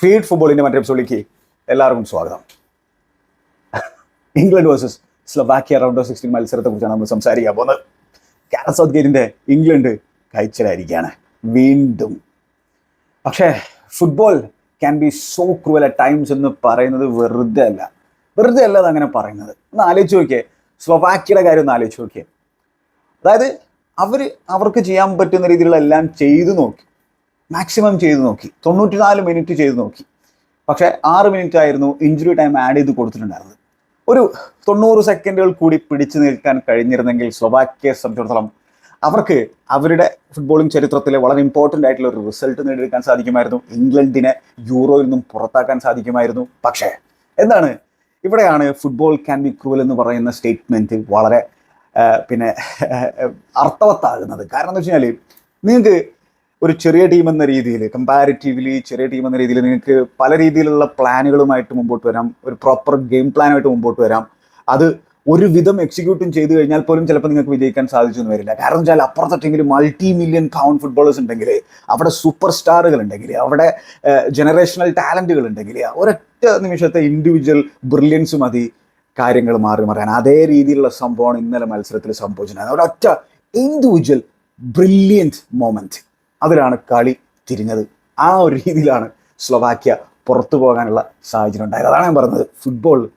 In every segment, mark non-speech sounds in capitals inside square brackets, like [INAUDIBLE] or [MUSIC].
Feed ഫുട്ബോളിന്റെ മറ്റൊരു എപ്പിസോഡിലേക്ക് എല്ലാവർക്കും സ്വാഗതം. England versus Slovakia round of sixteen മത്സരത്തെ കുറിച്ചാണ് നമ്മൾ സംസാരിക്കാൻ പോകുന്നത്. കാരൻ സൗത്ത് ഗേറ്റിന്റെ ഇംഗ്ലണ്ട് കഴിച്ചിലായിരിക്കുകയാണ് വീണ്ടും. പക്ഷേ football can be so cruel at times എന്ന് പറയുന്നത് വെറുതെ അല്ല. വെറുതെ അല്ല അതങ്ങനെ പറയുന്നത്. ഒന്ന് ആലോചിച്ച് നോക്കിയേ. സ്ലൊവാക്കിയുടെ കാര്യം ഒന്ന് ആലോചിച്ച് നോക്കിയേ. അതായത് അവർ അവർക്ക് ചെയ്യാൻ പറ്റുന്ന രീതിയിലുള്ള എല്ലാം ചെയ്തു നോക്കി. മാക്സിമം ചെയ്തു നോക്കി. തൊണ്ണൂറ്റിനാല് മിനിറ്റ് ചെയ്തു നോക്കി. പക്ഷേ ആറ് മിനിറ്റ് ആയിരുന്നു ഇഞ്ചുറി ടൈം ആഡ് ചെയ്ത് കൊടുത്തിട്ടുണ്ടായിരുന്നത്. ഒരു തൊണ്ണൂറ് സെക്കൻഡുകൾ കൂടി പിടിച്ചു നിൽക്കാൻ കഴിഞ്ഞിരുന്നെങ്കിൽ സ്ലൊവാക്കിയെ സംബന്ധിച്ചിടത്തോളം അവർക്ക് അവരുടെ ഫുട്ബോളിംഗ് ചരിത്രത്തിലെ വളരെ ഇമ്പോർട്ടന്റ് ആയിട്ടുള്ള ഒരു റിസൾട്ട് നേടിയെടുക്കാൻ സാധിക്കുമായിരുന്നു. ഇംഗ്ലണ്ടിനെ യൂറോയിൽ നിന്നും പുറത്താക്കാൻ സാധിക്കുമായിരുന്നു. പക്ഷേ എന്താണ്? ഇവിടെയാണ് ഫുട്ബോൾ ക്യാൻ ബി ക്രൂവൽ എന്ന് പറയുന്ന സ്റ്റേറ്റ്മെന്റ് വളരെ പിന്നെ അർത്ഥവത്താകുന്നത്. കാരണം എന്താ വെച്ച് കഴിഞ്ഞാൽ നിങ്ങൾക്ക് ഒരു ചെറിയ ടീം എന്ന രീതിയിൽ കമ്പാരിറ്റീവ്ലി ചെറിയ ടീം എന്ന രീതിയിൽ നിങ്ങൾക്ക് പല രീതിയിലുള്ള പ്ലാനുകളുമായിട്ട് മുമ്പോട്ട് വരാം. ഒരു പ്രോപ്പർ ഗെയിം പ്ലാനുമായിട്ട് മുമ്പോട്ട് വരാം. അത് ഒരുവിധം എക്സിക്യൂട്ടും ചെയ്തു കഴിഞ്ഞാൽ പോലും ചിലപ്പോൾ നിങ്ങൾക്ക് വിജയിക്കാൻ സാധിച്ചു എന്ന് വരില്ല. കാരണം വെച്ചാൽ അപ്പുറത്തെ ടീമിൽ മൾട്ടി മില്യൺ കൗണ്ട് ഫുട്ബോളേഴ്സ് ഉണ്ടെങ്കിൽ അവിടെ സൂപ്പർ സ്റ്റാറുകൾ ഉണ്ടെങ്കിൽ അവിടെ ജനറേഷണൽ ടാലന്റുകൾ ഉണ്ടെങ്കിൽ ഒരൊറ്റ നിമിഷത്തെ ഇൻഡിവിജ്വൽ ബ്രില്യൻസ് മതി കാര്യങ്ങൾ മാറി മറിയാൻ. അതേ രീതിയിലുള്ള സംഭവമാണ് ഇന്നലെ മത്സരത്തിൽ സംഭവിച്ചിട്ടുണ്ടായത് ഒരൊറ്റ ഇൻഡിവിജ്വൽ ബ്രില്യന്റ് മൊമെന്റ് അതിലാണ് കളി തിരിഞ്ഞത്. ആ ഒരു രീതിയിലാണ് സ്ലൊവാക്യ പുറത്തു പോകാനുള്ള സാഹചര്യം ഉണ്ടായത്. അതാണ് ഞാൻ പറഞ്ഞത്. ഫുട്ബോൾ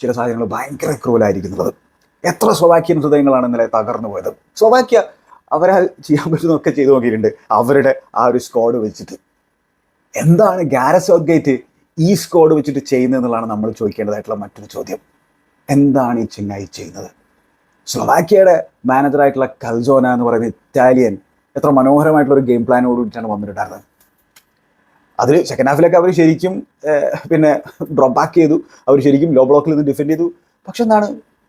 ചില സാഹചര്യങ്ങൾ ഭയങ്കര ക്രൂവലായിരിക്കുന്നത് എത്ര സ്ലൊവാക്യൻ ഹൃദയങ്ങളാണ് ഇന്നലെ തകർന്നു പോയത്. സ്ലൊവാക്യ അവരാൽ ചെയ്യാൻ പറ്റുന്നതൊക്കെ ചെയ്തു നോക്കിയിട്ടുണ്ട്. അവരുടെ ആ ഒരു സ്ക്വാഡ് വെച്ചിട്ട്. എന്താണ് ഗാരസ് ഗേറ്റ് ഈ സ്ക്വാഡ് വെച്ചിട്ട് ചെയ്യുന്നതെന്നുള്ളതാണ് നമ്മൾ ചോദിക്കേണ്ടതായിട്ടുള്ള മറ്റൊരു ചോദ്യം. എന്താണ് ഈ ചെങ്ങായി ചെയ്യുന്നത്? സ്ലൊവാക്യയുടെ മാനേജറായിട്ടുള്ള കൽസോന എന്ന് പറയുന്ന ഇറ്റാലിയൻ എത്ര മനോഹരമായിട്ടുള്ള ഒരു ഗെയിം പ്ലാനോട് കൂടിയിട്ടാണ് വന്നിട്ടുണ്ടായിരുന്നത്. അതിൽ സെക്കൻഡ് ഹാഫിലൊക്കെ അവർ ശരിക്കും പിന്നെ ഡ്രോപ്പ് ബാക്ക് ചെയ്തു. അവർ ശരിക്കും ലോ ബ്ലോക്കിൽ നിന്ന് ഡിഫെൻഡ് ചെയ്തു. പക്ഷെ എന്താണ്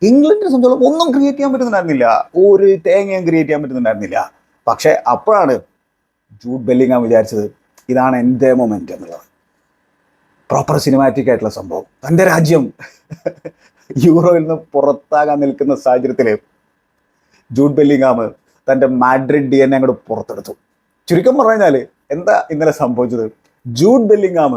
ഇംഗ്ലണ്ടിനെ സംബന്ധിച്ചോളം ഒന്നും ക്രിയേറ്റ് ചെയ്യാൻ പറ്റുന്നുണ്ടായിരുന്നില്ല. ഒരു തേങ്ങയും ക്രിയേറ്റ് ചെയ്യാൻ പറ്റുന്നുണ്ടായിരുന്നില്ല. പക്ഷെ അപ്പോഴാണ് ജൂഡ് ബെല്ലിങ്ങാൻ വിചാരിച്ചത് ഇതാണ് എന്റെ മൊമെന്റ് എന്നുള്ളത്. പ്രോപ്പർ സിനിമാറ്റിക് ആയിട്ടുള്ള സംഭവം. തന്റെ രാജ്യം യൂറോയിൽ നിന്ന് പുറത്താകാൻ നിൽക്കുന്ന സാഹചര്യത്തിൽ ജൂഡ് ബെല്ലിങ്ങാം തന്റെ മാഡ്രിഡ് ഡി എന്നെ അങ്ങോട്ട് പുറത്തെടുത്തു. ചുരുക്കം പറഞ്ഞാൽ എന്താ ഇന്നലെ സംഭവിച്ചത്? ജൂഡ് ബെല്ലിങ്ങാം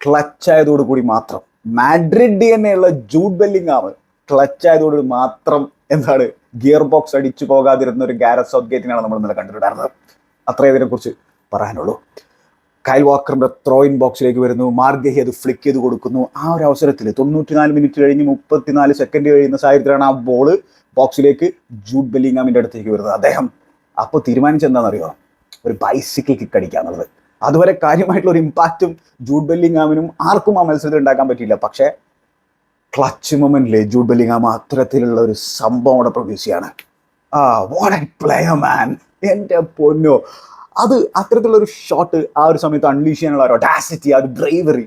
ക്ലച്ച് ആയതോടുകൂടി മാത്രം. മാഡ്രിഡ് ഡി എൻ ഉള്ള ജൂഡ് ബെല്ലിങ്ങാം ക്ലച്ച് ആയതോടുകൂടി മാത്രം എന്താണ് ഗിയർ ബോക്സ് അടിച്ചു പോകാതിരുന്ന ഒരു ഗാരസ് സൗത്ത് ഗേറ്റിനാണ് നമ്മൾ ഇന്നലെ കണ്ടിട്ടുണ്ടായിരുന്നത്. അത്രേ ഇതിനെക്കുറിച്ച് പറയാനുള്ളൂ. കൈൽ വാക്കറിന്റെ ത്രോ ഇൻ ബോക്സിലേക്ക് വരുന്നു. മാർഗഹി അത് ഫ്ലിക്ക് ചെയ്ത് കൊടുക്കുന്നു. ആ ഒരു അവസരത്തിൽ തൊണ്ണൂറ്റിനാല് മിനിറ്റ് കഴിഞ്ഞ് മുപ്പത്തിനാല് സെക്കൻഡ് കഴിയുന്ന സാഹചര്യത്തിലാണ് ആ ബോൾ ബോക്സിലേക്ക് ജൂഡ് ബെല്ലിങ്ങാമിന്റെ അടുത്തേക്ക് വരുന്നത് അദ്ദേഹം. അപ്പോൾ തീരുമാനിച്ചെന്താണെന്നറിയോ ഒരു ബൈസിക്കിൾ കിക്ക് അടിക്കാന്നുള്ളത്. അതുവരെ കാര്യമായിട്ടുള്ള ഒരു ഇമ്പാക്റ്റും ജൂഡ് ബെല്ലിങ്ങാമിനും ആർക്കും ആ മത്സരത്തിൽ ഉണ്ടാക്കാൻ പറ്റിയില്ല. പക്ഷേ ക്ലച്ച് മൊമെന്റിലെ ജൂഡ് ബെല്ലിങ്ങാം അത്തരത്തിലുള്ള ഒരു സംഭവം അവിടെ പ്രൊഡ്യൂസ് ചെയ്യാണ് ആ വാട്ട് ഐ പ്ലെയർ മാൻ എന്റെ പൊന്നോ. അത് അത്തരത്തിലുള്ള ഒരു ഷോട്ട് ആ ഒരു സമയത്ത് അൺലീഷ് ചെയ്യാനുള്ള ഒരു ഒഡാസിറ്റി ആ ഒരു ഡ്രൈവറി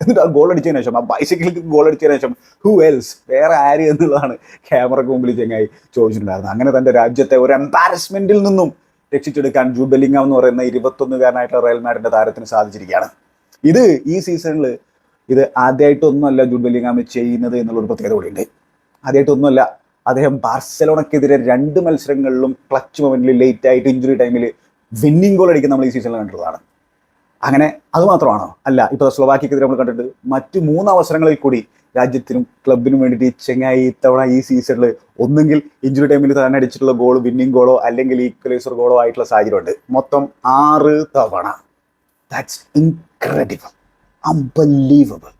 എന്നിട്ട് ആ ഗോൾ അടിച്ചതിന് ശേഷം ആ ബൈസൈക്കിളിൽ ഗോൾ അടിച്ചതിന് ശേഷം ഹു എൽസ് വേറെ ആര് എന്നുള്ളതാണ് ക്യാമറക്ക് മുമ്പിൽ ചെങ്ങായി ചോദിച്ചിട്ടുണ്ടായിരുന്നത്. അങ്ങനെ തന്റെ രാജ്യത്തെ ഒരു എംബാരസ്മെന്റിൽ നിന്നും രക്ഷിച്ചെടുക്കാൻ ജൂബലിംഗ എന്ന് പറയുന്ന ഇരുപത്തൊന്നുകാരനായിട്ടുള്ള റയൽ മാഡിന്റെ താരത്തിന് സാധിച്ചിരിക്കുകയാണ്. ഇത് ഈ സീസണിൽ ഇത് ആദ്യമായിട്ടൊന്നുമല്ല ചെയ്യുന്നത് ചെയ്യുന്നത് എന്നുള്ളൊരു പ്രത്യേകത കൂടിയുണ്ട്. ആദ്യമായിട്ടൊന്നുമല്ല അദ്ദേഹം ബാർസലോണക്കെതിരെ രണ്ട് മത്സരങ്ങളിലും ക്ലച്ച് മൊമെന്റിൽ ലേറ്റ് ആയിട്ട് ഇഞ്ചുറി ടൈമിൽ വിന്നിംഗ് ഗോൾ അടിക്കുന്ന നമ്മൾ ഈ സീസണിൽ കണ്ടിട്ടുള്ളതാണ്. അങ്ങനെ അതുമാത്രമാണോ അല്ല ഇപ്പോൾ സ്ലോവാക്കിയക്കെതിരെ നമ്മൾ കണ്ടിട്ട് മറ്റു മൂന്ന് അവസരങ്ങളിൽ കൂടി രാജ്യത്തിനും ക്ലബിനും വേണ്ടിയിട്ട് ചെങ്ങായി ഇത്തവണ ഈ സീസണിൽ ഒന്നുകിൽ ഇഞ്ചുറി ടൈമിൽ തന്നെ അടിച്ചിട്ടുള്ള ഗോൾ വിന്നിംഗ് ഗോളോ അല്ലെങ്കിൽ ഈക്വലൈസർ ഗോളോ ആയിട്ടുള്ള സാഹചര്യമുണ്ട്. മൊത്തം ആറ് തവണ. ദാറ്റ്സ് ഇൻക്രെഡിബിൾ അൺബലീവബിൾ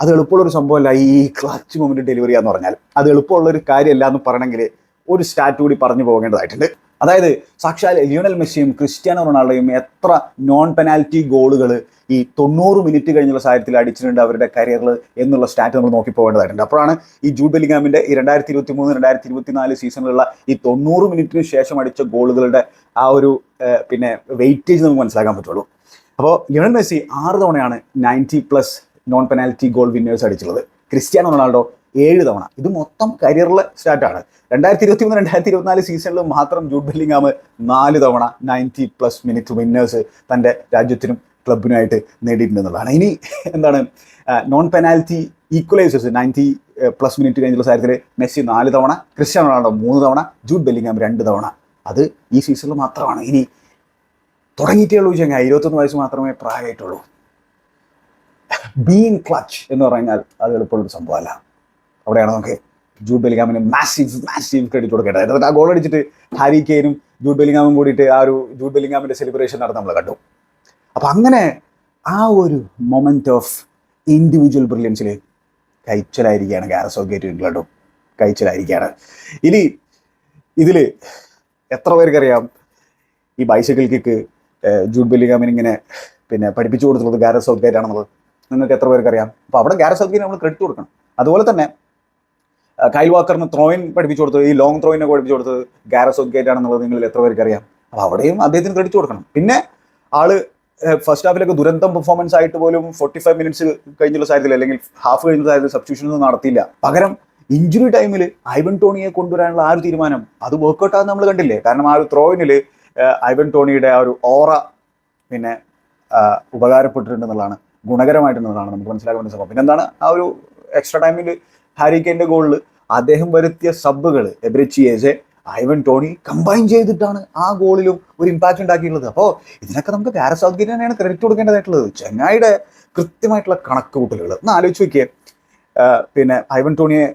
അത് എളുപ്പമുള്ള ഒരു സംഭവമല്ല ഈ ക്ലച്ച് മൊമെന്റ് ഡെലിവറി എന്ന് പറഞ്ഞാൽ. അത് എളുപ്പമുള്ള ഒരു കാര്യമല്ല എന്ന് പറയണമെങ്കിൽ ഒരു സ്റ്റാറ്റ് കൂടി പറഞ്ഞു പോകേണ്ടതായിട്ടുണ്ട്. അതായത് സാക്ഷാൽ ലിയോണൽ മെസ്സിയും ക്രിസ്ത്യാനോ റൊണാൾഡോയും എത്ര നോൺ പെനാൽറ്റി ഗോളുകൾ ഈ തൊണ്ണൂറ് മിനിറ്റ് കഴിഞ്ഞുള്ള സാഹചര്യത്തിൽ അടിച്ചിട്ടുണ്ട് അവരുടെ കരിയറിൽ എന്നുള്ള സ്റ്റാറ്റ് നമ്മൾ നോക്കി പോകേണ്ടതായിട്ടുണ്ട്. അപ്പോഴാണ് ഈ ജൂഡ് ബെല്ലിങ്ങാമിന്റെ ഈ രണ്ടായിരത്തി ഇരുപത്തി മൂന്ന് രണ്ടായിരത്തി ഇരുപത്തി നാല് സീസണിലുള്ള ഈ തൊണ്ണൂറ് മിനിറ്റിന് ശേഷം അടിച്ച ഗോളുകളുടെ ആ ഒരു പിന്നെ വെയിറ്റേജ് നമുക്ക് മനസ്സിലാക്കാൻ പറ്റുള്ളൂ. അപ്പോൾ ലിയോണൽ മെസ്സി ആറ് തവണയാണ് ninety plus non penalty goal winners അടിച്ചിട്ടുള്ളത്. Cristiano Ronaldo ഏഴ് തവണ. ഇത് മൊത്തം കരിയറിലെ സ്റ്റാറ്റാണ് രണ്ടായിരത്തി ഇരുപത്തി മൂന്ന് രണ്ടായിരത്തി ഇരുപത്തിനാല് സീസണിൽ മാത്രം ജൂഡ് ബെല്ലിങ്ങാമ് നാല് തവണ നയന്റി പ്ലസ് മിനിറ്റ് വിന്നേഴ്സ് തന്റെ രാജ്യത്തിനും ക്ലബിനുമായിട്ട് നേടിയിട്ടുണ്ടെന്നുള്ളതാണ് ഇനി എന്താണ്? Non penalty equalisers ninety plus minute കഴിഞ്ഞുള്ള സാഹചര്യത്തിൽ മെസ്സി നാല് തവണ ക്രിസ്ത്യാനോ റൊണാൾഡോ മൂന്ന് തവണ ജൂഡ് ബെല്ലിങ്ങാം രണ്ട് തവണ. അത് ഈ സീസണിൽ മാത്രമാണ്. ഇനി തുടങ്ങിയിട്ടേ ഉള്ളൂ ചങ്ങ ഇരുപത്തൊന്ന് വയസ്സ് മാത്രമേ പ്രായമായിട്ടുള്ളൂ. ബീങ് ക്ലച്ച് എന്ന് പറഞ്ഞാൽ അത് എളുപ്പമുള്ളൊരു സംഭവമല്ല. അവിടെയാണ് നമുക്ക് ജൂഡ് ബെലിംഗാമിന് മാസീവ് മാസീവ് ക്രെഡിറ്റ് കൊടുക്കേണ്ടത്. എന്നിട്ട് ആ ഗോൾ അടിച്ചിട്ട് ഹാരി കെയിനും ജൂഡ് ബെലിംഗാമും കൂടിയിട്ട് ആ ഒരു ജൂഡ് ബെലിംഗാമിന്റെ സെലിബ്രേഷൻ നടന്ന് നമ്മൾ കണ്ടു. അപ്പൊ അങ്ങനെ ആ ഒരു മൊമെന്റ് ഓഫ് ഇൻഡിവിജ്വൽ ബ്രില്യൻസിൽ കൈച്ചലായിരിക്കുകയാണ് ഗാരസോഗേറ്റ് ഇംഗ്ലണ്ടും. കൈച്ചലായിരിക്കുകയാണ് ഇനി ഇതിൽ എത്ര പേർക്കറിയാം? ഈ ബൈസൈക്കിൾ കിക്ക് ജൂഡ് ബെല്ലിഗാമിന് ഇങ്ങനെ പിന്നെ പഠിപ്പിച്ചു കൊടുത്തുള്ളത് ഗാരസ് സൗത്ത് ഗേറ്റ് ആണെന്നുള്ളത്. നിങ്ങൾക്ക് എത്ര പേർക്കറിയാം? അപ്പോൾ അവിടെ ഗാരസ് സൗത്ത് ഗേറ്റ് നമ്മൾ ക്രെഡിറ്റ് കൊടുക്കണം. അതുപോലെ തന്നെ കൈൽ വാക്കറിന് ത്രോയിൻ പഠിപ്പിച്ചു കൊടുത്തത് ഈ ലോങ് ത്രോയിനെ പഠിപ്പിച്ചു കൊടുത്തത് ഗാരസ് ഗേറ്റ് ആണെന്നുള്ളത് നിങ്ങളിൽ എത്ര പേർക്കറിയാം അപ്പോൾ അവിടെയും അദ്ദേഹത്തിന് ക്രെഡിറ്റ് കൊടുക്കണം. പിന്നെ ആൾ ഫസ്റ്റ് ഹാഫിലൊക്കെ ദുരന്തം പെർഫോമൻസ് ആയിട്ട് പോലും ഫോർട്ടി ഫൈവ് മിനിറ്റ്സ് കഴിഞ്ഞുള്ള സാഹചര്യത്തിൽ അല്ലെങ്കിൽ ഹാഫ് കഴിഞ്ഞ സാഹചര്യത്തിൽ സബ്സ്റ്റിറ്റ്യൂഷൻ ഒന്നും നടത്തിയില്ല. പകരം ഇഞ്ചുറി ടൈമിൽ ഐവൻ ടോണിയെ കൊണ്ടുവരാനുള്ള ആ ഒരു തീരുമാനം അത് വർക്കൗട്ട് ആകുന്ന നമ്മൾ കണ്ടില്ലേ? കാരണം ആ ഒരു ത്രോയിനിൽ ഐവൻ ടോണിയുടെ ആ ഒരു ഓറ പിന്നെ ഉപകാരപ്പെട്ടിട്ടുണ്ടെന്നുള്ളതാണ് ഗുണകരമായിട്ടുള്ളതാണ് നമുക്ക് മനസ്സിലാക്കാൻ പറ്റുന്നത്. പിന്നെന്താണ് ആ ഒരു എക്സ്ട്രാ ടൈമിൽ ഹാരി കെയിന്റെ ഗോളിൽ അദ്ദേഹം വരുത്തിയ സബ്ബുകൾ Eberechi Eze Ivan Toney combine ചെയ്തിട്ടാണ് ആ ഗോളിലും ഒരു ഇമ്പാക്റ്റ് ഉണ്ടാക്കിയിട്ടുള്ളത്. അപ്പോൾ ഇതിനൊക്കെ നമുക്ക് സൗത്ത് തന്നെയാണ് ക്രെഡിറ്റ് കൊടുക്കേണ്ടതായിട്ടുള്ളത്. ചെങ്ങായിയുടെ കൃത്യമായിട്ടുള്ള കണക്ക് കൂട്ടലുകൾ ഒന്ന് ആലോചിച്ച് നോക്കിയേ. പിന്നെ ഐവൻ ടോണിയെ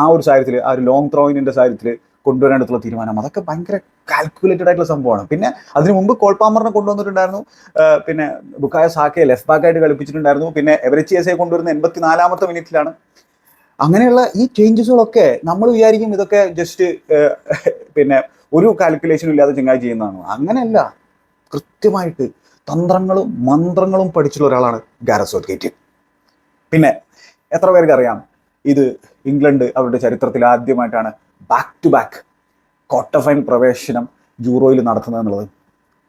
ആ ഒരു സാഹചര്യത്തിൽ ആ ഒരു ലോങ് ത്രോയിനിന്റെ സാഹചര്യത്തിൽ കൊണ്ടുവരാനായിട്ടുള്ള തീരുമാനം. അതൊക്കെ ഭയങ്കര കാൽക്കുലേറ്റഡ് ആയിട്ടുള്ള സംഭവമാണ്. പിന്നെ അതിനു മുമ്പ് കോൾപാമറിനെ കൊണ്ടുവന്നിട്ടുണ്ടായിരുന്നു. പിന്നെ ബുക്കായ സാക്കയെ ലെഫ്റ്റ് ബാക്കായിട്ട് കളിപ്പിച്ചിട്ടുണ്ടായിരുന്നു. പിന്നെ എവറിച്ചിയസെ കൊണ്ടുവരുന്ന എൺപത്തിനാലാമത്തെ മിനിറ്റിലാണ് അങ്ങനെയുള്ള ഈ ചേഞ്ചസുകളൊക്കെ നമ്മൾ വിചാരിക്കും ഇതൊക്കെ ജസ്റ്റ് പിന്നെ ഒരു കാൽക്കുലേഷനും ഇല്ലാതെ ചെങ്ങായി ചെയ്യുന്നതാണ്. അങ്ങനെയല്ല. കൃത്യമായിട്ട് തന്ത്രങ്ങളും മന്ത്രങ്ങളും പഠിച്ചിട്ടുള്ള ഒരാളാണ് ഗാരസ് ഗേറ്റ് പിന്നെ എത്ര പേർക്ക് അറിയാം? ഇത് ഇംഗ്ലണ്ട് അവരുടെ ചരിത്രത്തിൽ ആദ്യമായിട്ടാണ് back to back quarter final പ്രവേശനം യൂറോയിൽ നടത്തുന്നത് എന്നുള്ളത്.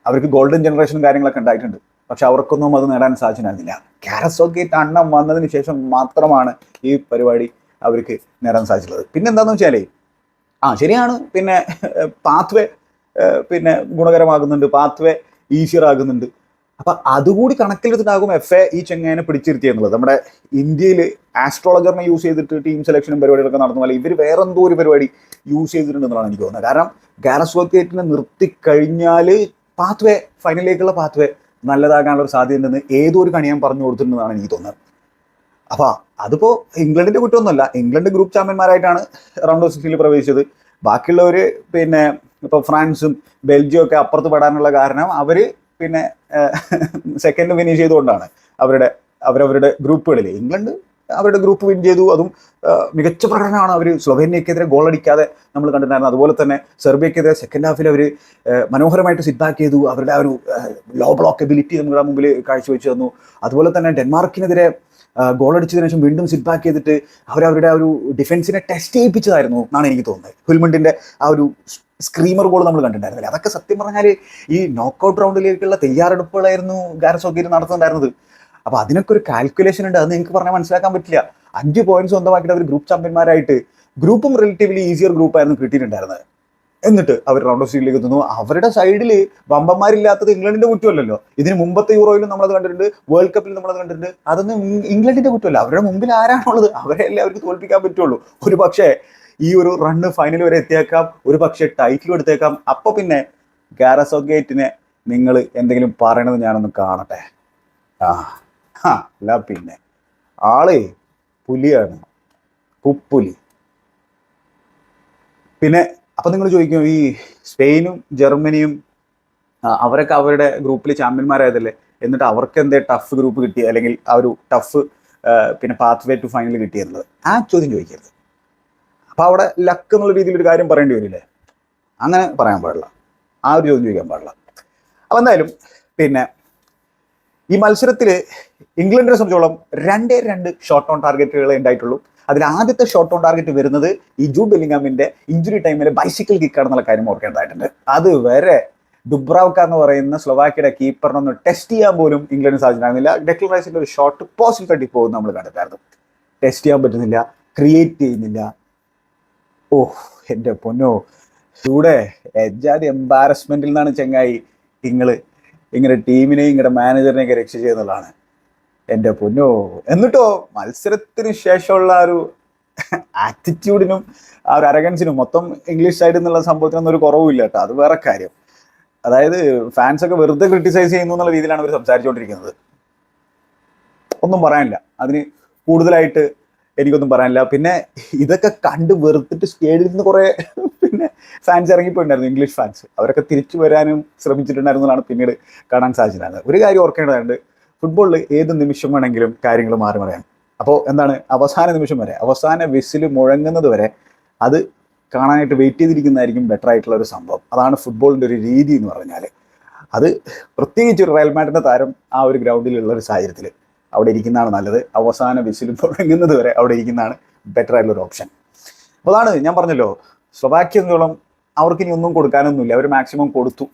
അവർക്ക് ഗോൾഡൻ ജനറേഷനും കാര്യങ്ങളൊക്കെ ഉണ്ടായിട്ടുണ്ട്. പക്ഷെ അവർക്കൊന്നും അത് നേടാൻ സാധിച്ചിട്ടുണ്ടായിരുന്നില്ല കാരസോഗേറ്റ് അണ്ണം വന്നതിന് ശേഷം മാത്രമാണ് ഈ പരിപാടി അവർക്ക് നേടാൻ സാധിച്ചിട്ടുള്ളത്. പിന്നെ എന്താണെന്ന് വെച്ചാലേ ആ ശരിയാണ്. പിന്നെ പാത്വേ പിന്നെ ഗുണകരമാകുന്നുണ്ട്. പാത്വേ ഈസിയർ ആകുന്നുണ്ട്. അപ്പൊ അതുകൂടി കണക്കിലെടുത്തിട്ടാകും എഫ് എ ഈ ചെങ്ങാനെ പിടിച്ചിരുത്തിയെന്നുള്ളത് നമ്മുടെ ഇന്ത്യയിൽ ആസ്ട്രോളജറിനെ യൂസ് ചെയ്തിട്ട് ടീം സെലക്ഷനും പരിപാടികളൊക്കെ നടന്നു. പോലെ ഇവർ വേറെ എന്തോ ഒരു പരിപാടി യൂസ് ചെയ്തിട്ടുണ്ടെന്നാണ് എനിക്ക് തോന്നുന്നത്. കാരണം ഗാരസ് വർക്കേറ്റിനെ നിർത്തി കഴിഞ്ഞാൽ പാത്വേ ഫൈനലിലേക്കുള്ള പാത്വേ നല്ലതാകാനുള്ള ഒരു സാധ്യത ഉണ്ടെന്ന് ഏതൊരു കണിയാൻ പറഞ്ഞു കൊടുത്തിട്ടുണ്ടെന്നാണ് എനിക്ക് തോന്നുന്നത്. അപ്പോൾ അതിപ്പോ ഇംഗ്ലണ്ടിന്റെ കുറ്റമൊന്നുമല്ല. ഇംഗ്ലണ്ട് ഗ്രൂപ്പ് ചാമ്പ്യന്മാരായിട്ടാണ് റൗണ്ട് ഓഫ് സിക്സ്റ്റിൽ പ്രവേശിച്ചത്. ബാക്കിയുള്ളവര് പിന്നെ ഇപ്പൊ ഫ്രാൻസും ബെൽജിയം ഒക്കെ അപ്പുറത്ത് പെടാനുള്ള കാരണം അവർ പിന്നെ സെക്കൻഡ് ഫിനിഷ് ചെയ്തുകൊണ്ടാണ് അവരുടെ അവരവരുടെ ഗ്രൂപ്പുകളിൽ ഇംഗ്ലണ്ട് അവരുടെ ഗ്രൂപ്പ് വിൻ ചെയ്തു. അതും മികച്ച പ്രകടനമാണ് അവർ സ്ലൊവേനിയക്കെതിരെ ഗോൾ അടിക്കാതെ നമ്മൾ കണ്ടിട്ടുണ്ടായിരുന്നു അതുപോലെ തന്നെ സെർബിയക്കെതിരെ സെക്കൻഡ് ഹാഫിൽ അവർ മനോഹരമായിട്ട് സിദ്ധാക്ക് ചെയ്തു. അവരുടെ ആ ഒരു ലോ ബ്ലോക്ക് എബിലിറ്റി നമ്മുടെ മുമ്പിൽ കാഴ്ചവെച്ചു തന്നു. അതുപോലെ തന്നെ ഡെൻമാർക്കിനെതിരെ ഗോൾ അടിച്ചതിനു ശേഷം വീണ്ടും സിറ്റ് ചെയ്തിട്ട് അവർ അവരുടെ ആ ഒരു ഡിഫൻസിനെ ടെസ്റ്റ് ചെയ്യിപ്പിച്ചതായിരുന്നു എന്നാണ് എനിക്ക് തോന്നുന്നത്. ഹുൽമണ്ടിന്റെ ആ ഒരു സ്ക്രീമർ ഗോൾ നമ്മൾ കണ്ടിട്ടുണ്ടായിരുന്നില്ല. അതൊക്കെ സത്യം പറഞ്ഞാൽ ഈ നോക്കൗട്ട് റൗണ്ടിലേക്കുള്ള തയ്യാറെടുപ്പുകളായിരുന്നു ഗാരസോഗേരി നടത്തുന്നുണ്ടായിരുന്നത്. അപ്പൊ അതിനൊക്കെ ഒരു കാൽക്കുലേഷൻ ഉണ്ട്. അത് നിങ്ങൾക്ക് പറഞ്ഞാൽ മനസ്സിലാക്കാൻ പറ്റില്ല. അഞ്ച് പോയിന്റ് സ്വന്തമാക്കിയിട്ട് അവർ ഗ്രൂപ്പ് ചാമ്പ്യന്മാരായിട്ട് ഗ്രൂപ്പും റിലേറ്റീവ്ലി ഈസിയർ ഗ്രൂപ്പായിരുന്നു കിട്ടിയിട്ടുണ്ടായിരുന്നത്. എന്നിട്ട് അവർ റൗണ്ട് ഓഫ് സ്റ്റീലിലേക്ക് എത്തുന്നു. അവരുടെ സൈഡിൽ വമ്പന്മാരില്ലാത്തത് ഇംഗ്ലണ്ടിന്റെ കുറ്റമല്ലല്ലോ. ഇതിന് മുമ്പത്തെ യൂറോയിലും നമ്മളത് കണ്ടിട്ടുണ്ട്. വേൾഡ് കപ്പിൽ നമ്മളത് കണ്ടിട്ടുണ്ട്. അതൊന്നും ഇംഗ്ലണ്ടിന്റെ കുറ്റമല്ല. അവരുടെ മുമ്പിൽ ആരാണുള്ളത്? അവരെയല്ലേ അവർക്ക് തോൽപ്പിക്കാൻ പറ്റുള്ളൂ. ഒരു പക്ഷേ ഈ ഒരു റണ്ണ് ഫൈനൽ വരെ എത്തിയേക്കാം. ഒരു പക്ഷേ ടൈറ്റിൽ എടുത്തേക്കാം അപ്പൊ പിന്നെ ഗാരസോഗേറ്റിനെ നിങ്ങൾ എന്തെങ്കിലും പറയണത് ഞാനൊന്ന് കാണട്ടെ. ആ, അല്ല പിന്നെ. ആളേ പുലിയാണ്. പുപ്പുലി. പിന്നെ അപ്പൊ നിങ്ങൾ ചോദിക്കും ഈ സ്പെയിനും ജർമ്മനിയും അവരൊക്കെ അവരുടെ ഗ്രൂപ്പിൽ ചാമ്പ്യന്മാരായതല്ലേ? എന്നിട്ട് അവർക്ക് എന്തേ ടഫ് ഗ്രൂപ്പ് കിട്ടി? അല്ലെങ്കിൽ ആ ഒരു ടഫ് പിന്നെ പാത്ത് വേ ടു ഫൈനൽ കിട്ടിയെന്നുള്ളത് ആ ചോദ്യം ചോദിക്കരുത്. അപ്പൊ അവിടെ ലക്ക് എന്നുള്ള രീതിയിൽ ഒരു കാര്യം പറയേണ്ടി വരില്ലേ? അങ്ങനെ പറയാൻ പാടില്ല. ആ ഒരു ചോദ്യം ചോദിക്കാൻ പാടില്ല. അപ്പൊ എന്തായാലും പിന്നെ ഈ മത്സരത്തിൽ ഇംഗ്ലണ്ടിനെ സംബന്ധിച്ചോളം രണ്ടേ രണ്ട് ഷോർട്ട് ഓൺ ടാർഗറ്റുകൾ ഉണ്ടായിട്ടുള്ളൂ. അതിൽ ആദ്യത്തെ ഷോർട്ട് ഓൺ ടാർഗറ്റ് വരുന്നത് ഈ ജൂഡ് ബെല്ലിംഗാമിന്റെ ഇഞ്ചുറി ടൈമിലെ ബൈസിക്കിൾ കിക്കാണെന്നുള്ള കാര്യം ഓർക്കേണ്ടതായിട്ടുണ്ട്. അതുവരെ വരെ ഡുബ്രാവ്ക എന്ന് പറയുന്ന സ്ലൊവാക്കിയുടെ കീപ്പറിനൊന്ന് ടെസ്റ്റ് ചെയ്യാൻ പോലും ഇംഗ്ലണ്ടിന് സാധിച്ചിട്ടുണ്ടായിരുന്നില്ല ഡെക്ലൻ റൈസിന്റെ ഒരു ഷോട്ട് പോസ്റ്റിൽ തട്ടി പോകുന്ന നമ്മൾ കണ്ടിട്ടായിരുന്നു ടെസ്റ്റ് ചെയ്യാൻ പറ്റുന്നില്ല ക്രിയേറ്റ് ചെയ്യുന്നില്ല. ഓ എന്റെ പൊന്നോ. ഇവിടെ എജാതി എംബാരസ്മെന്റിൽ നിന്നാണ് ചെങ്ങായി നിങ്ങൾ ഇങ്ങനെ ടീമിനെയും ഇങ്ങനെ മാനേജറിനെയൊക്കെ രക്ഷ ചെയ്യുന്നതാണ് എന്റെ പൊന്നോ. എന്നിട്ടോ മത്സരത്തിന് ശേഷമുള്ള ഒരു ആറ്റിറ്റ്യൂഡിനും ആ ഒരു അരഗൻസിനും മൊത്തം ഇംഗ്ലീഷ് സൈഡിൽ നിന്നുള്ള സംഭവത്തിനൊന്നും ഒരു കുറവുമില്ല കേട്ടോ. അത് വേറെ കാര്യം. അതായത് ഫാൻസൊക്കെ വെറുതെ ക്രിട്ടിസൈസ് ചെയ്യുന്നു എന്നുള്ള രീതിയിലാണ് അവർ സംസാരിച്ചുകൊണ്ടിരിക്കുന്നത്. ഒന്നും പറയാനില്ല. അതിന് കൂടുതലായിട്ട് എനിക്കൊന്നും പറയാനില്ല. പിന്നെ ഇതൊക്കെ കണ്ട് വെറുത്തിട്ട് സ്റ്റേഡിയത്തിൽ നിന്ന് കുറേ പിന്നെ ഫാൻസ് ഇറങ്ങിപ്പോയിട്ടുണ്ടായിരുന്നു ഇംഗ്ലീഷ് ഫാൻസ് അവരൊക്കെ തിരിച്ചു വരാനും ശ്രമിച്ചിട്ടുണ്ടായിരുന്നതാണ് പിന്നീട് കാണാൻ സാധിച്ചിട്ടുണ്ടായിരുന്നത് ഒരു കാര്യം ഓർക്കേണ്ടതുണ്ട് ഫുട്ബോളിൽ ഏത് നിമിഷം വേണമെങ്കിലും കാര്യങ്ങൾ മാറി മറിയാം. അപ്പോൾ എന്താണ് അവസാന നിമിഷം വരെ അവസാന വിസിൽ മുഴങ്ങുന്നത് വരെ അത് കാണാനായിട്ട് വെയിറ്റ് ചെയ്തിരിക്കുന്നതായിരിക്കും ബെറ്റർ ആയിട്ടുള്ള ഒരു സംഭവം. അതാണ് ഫുട്ബോളിന്റെ ഒരു രീതി എന്ന് പറഞ്ഞാൽ അത് പ്രത്യേകിച്ച് ഒരു റയൽ താരം ആ ഒരു ഗ്രൗണ്ടിലുള്ള ഒരു സാഹചര്യത്തിൽ അവിടെ ഇരിക്കുന്നതാണ് നല്ലത്. അവസാന വിസിൽ മുഴങ്ങുന്നത് വരെ അവിടെ ഇരിക്കുന്നതാണ് ബെറ്റർ ആയിട്ടുള്ള ഒരു ഓപ്ഷൻ അപ്പോൾ അതാണ് ഞാൻ പറഞ്ഞല്ലോ സ്ലൊവാക്യ എന്നോളം അവർക്ക് ഇനി ഒന്നും കൊടുക്കാനൊന്നുമില്ല. അവർ മാക്സിമം കൊടുത്തു.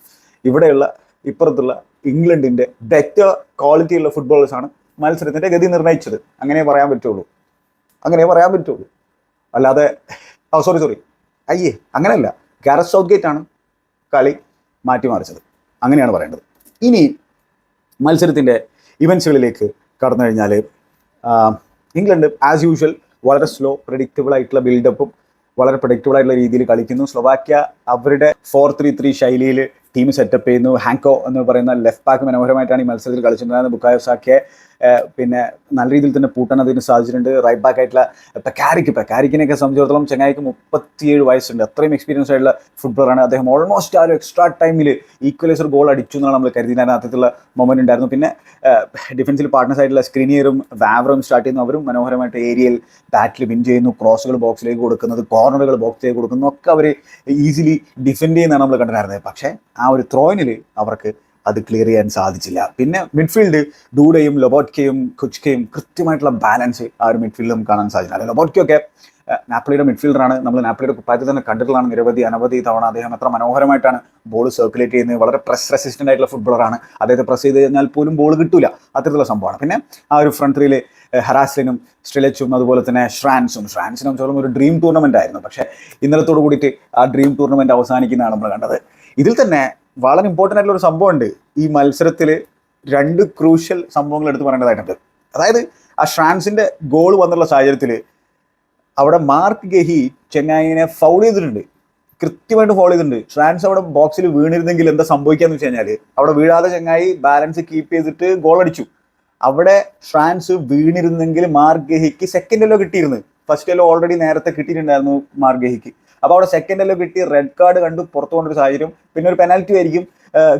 ഇവിടെയുള്ള ഇപ്പുറത്തുള്ള ഇംഗ്ലണ്ടിന്റെ ബെറ്റർ ക്വാളിറ്റി ഉള്ള ഫുട്ബോളേഴ്സാണ് മത്സരത്തിന്റെ ഗതി നിർണയിച്ചത് അങ്ങനെ പറയാൻ പറ്റുള്ളൂ. അങ്ങനെ പറയാൻ പറ്റുള്ളൂ. അല്ലാതെ ഓ സോറി സോറി അയ്യേ അങ്ങനെയല്ല. ഗാരസ് സൗത്ത് ഗേറ്റ് ആണ് കളി മാറ്റിമറിച്ചത്. അങ്ങനെയാണ് പറയേണ്ടത്. ഇനി മത്സരത്തിന്റെ ഇവൻസുകളിലേക്ക് കടന്നു കഴിഞ്ഞാൽ ഇംഗ്ലണ്ട് ആസ് യൂഷ്വൽ വളരെ സ്ലോ പ്രഡിക്റ്റബിൾ ആയിട്ടുള്ള ബിൽഡപ്പും വളരെ പ്രൊഡക്റ്റബിൾ ആയിട്ടുള്ള രീതിയിൽ കളിക്കുന്നു. സ്ലൊവാക്യ അവരുടെ ഫോർ ത്രീ ത്രീ ശൈലിയിൽ ടീം സെറ്റപ്പ് ചെയ്യുന്നു. ഹാങ്കോ എന്ന് പറയുന്ന ലെഫ്റ്റ് ബാക്ക് മനോഹരമായിട്ടാണ് ഈ മത്സരത്തിൽ കളിച്ചിട്ടുണ്ടായിരുന്നത് ബുക്കായോ സാക്കെ പിന്നെ നല്ല രീതിയിൽ തന്നെ പൂട്ടാൻ അതിന് സാധിച്ചിട്ടുണ്ട്. റൈറ്റ് ബാക്ക് ആയിട്ടുള്ള പെക്കാരിക്ക് പെക്കാരിക്കിനെയൊക്കെ സംബന്ധിച്ചിടത്തോളം ചെങ്ങായിക്ക് മുപ്പത്തിയേഴ് വയസ്സുണ്ട്. അത്രയും എക്സ്പീരിയൻസ് ആയിട്ടുള്ള ഫുട്ബോളറാണ് അദ്ദേഹം ഓൾമോസ്റ്റ് ആ ഒരു എക്സ്ട്രാ ടൈമിൽ ഈക്വലൈസർ ഗോൾ അടിച്ചു എന്നാണ് നമ്മൾ കരുതിയിരുന്നത്. അത്തരത്തിലുള്ള മൊമെന്റ് ഉണ്ടായിരുന്നു. പിന്നെ ഡിഫൻസിൽ പാർട്ട്നേഴ്സ് ആയിട്ടുള്ള സ്ക്രീനിയറും വാവറും സ്റ്റാർട്ട് ചെയ്യുന്നു. അവരും മനോഹരമായിട്ട് ഏരിയയിൽ ബാറ്റിൽ വിൻ ചെയ്യുന്നു. ക്രോസുകൾ ബോക്സിലേക്ക് കൊടുക്കുന്നത് കോർണറുകൾ ബോക്സിലേക്ക് കൊടുക്കുന്നു. ഒക്കെ അവർ ഈസിലി ഡിഫെൻഡ് ചെയ്യുന്നതാണ് നമ്മൾ കണ്ടിട്ടുണ്ടായിരുന്നത്. പക്ഷേ ഒരു ത്രോയിനിൽ അവർക്ക് അത് ക്ലിയർ ചെയ്യാൻ സാധിച്ചില്ല. പിന്നെ മിഡ്ഫീൽഡ് ഡൂഡയും ലൊബോട്ട്കയും കുച്ച്കയും കൃത്യമായിട്ടുള്ള ബാലൻസ് ആ ഒരു മിഡ്ഫീൽഡ് നമുക്ക് കാണാൻ സാധിച്ചില്ല. ലൊബോട്ട്കൊക്കെ നാപ്പിളിയുടെ മിഡ്ഫീൽഡറാണ് നമ്മൾ നാപ്പിളിയുടെ കുപ്പായത്തിൽ തന്നെ കണ്ടിട്ടുള്ളതാണ് നിരവധി അനവധി തവണ അദ്ദേഹം എത്ര മനോഹരമായിട്ടാണ് ബോൾ സർക്കുലേറ്റ് ചെയ്യുന്നത്. വളരെ പ്രസ് റെസിസ്റ്റന്റ് ആയിട്ടുള്ള ഫുട്ബോളറാണ് അദ്ദേഹത്തെ പ്രസ് ചെയ്ത് കഴിഞ്ഞാൽ പോലും ബോൾ കിട്ടില്ല അത്തരത്തിലുള്ള സംഭവമാണ്. പിന്നെ ആ ഒരു ഫ്രണ്ട് ത്രീയിൽ ഹറാസ്ലിനും സ്ട്രിലച്ചും അതുപോലെ തന്നെ ഷ്രാൻസും ഷ്രാൻസിനെ സംബന്ധിച്ചോളം ഒരു ഡ്രീം ടൂർണമെന്റ് ആയിരുന്നു. പക്ഷേ ഇന്നലത്തോട് കൂടിയിട്ട് ആ ഡ്രീം ടൂർണമെന്റ് അവസാനിക്കുന്നതാണ് നമ്മൾ കണ്ടത്. ഇതിൽ തന്നെ വളരെ ഇമ്പോർട്ടന്റ് ആയിട്ടുള്ള ഒരു സംഭവമുണ്ട്. ഈ മത്സരത്തിൽ രണ്ട് ക്രൂഷ്യൽ സംഭവങ്ങൾ എടുത്തു പറയേണ്ടതായിട്ടുണ്ട്. അതായത് ആ ഷ്രാൻസിന്റെ ഗോൾ വന്നുള്ള സാഹചര്യത്തിൽ അവിടെ മാർക്ക് ഗഹി ചെങ്ങായിനെ ഫൗൾ ചെയ്തിട്ടുണ്ട്. കൃത്യമായിട്ട് ഫോളോ ചെയ്തിട്ടുണ്ട്. ഷ്രാൻസ് അവിടെ ബോക്സിൽ വീണിരുന്നെങ്കിൽ എന്താ സംഭവിക്കാന്ന് വെച്ച് കഴിഞ്ഞാൽ അവിടെ വീഴാതെ ചെങ്ങായി ബാലൻസ് കീപ്പ് ചെയ്തിട്ട് ഗോൾ അടിച്ചു. അവിടെ ഫ്രാൻസ് വീണിരുന്നെങ്കിൽ മാർഗഹിക്ക് സെക്കൻഡ് എല്ലോ കിട്ടിയിരുന്നു. ഫസ്റ്റ് എല്ലോ ഓൾറെഡി നേരത്തെ കിട്ടിയിട്ടുണ്ടായിരുന്നു മാർഗഹിക്ക് അപ്പോൾ അവിടെ സെക്കൻഡ് എല്ലോ കിട്ടി റെഡ് കാർഡ് കണ്ടു പുറത്തു കൊണ്ടൊരു സാഹചര്യം. പിന്നെ ഒരു പെനാൽറ്റി ആയിരിക്കും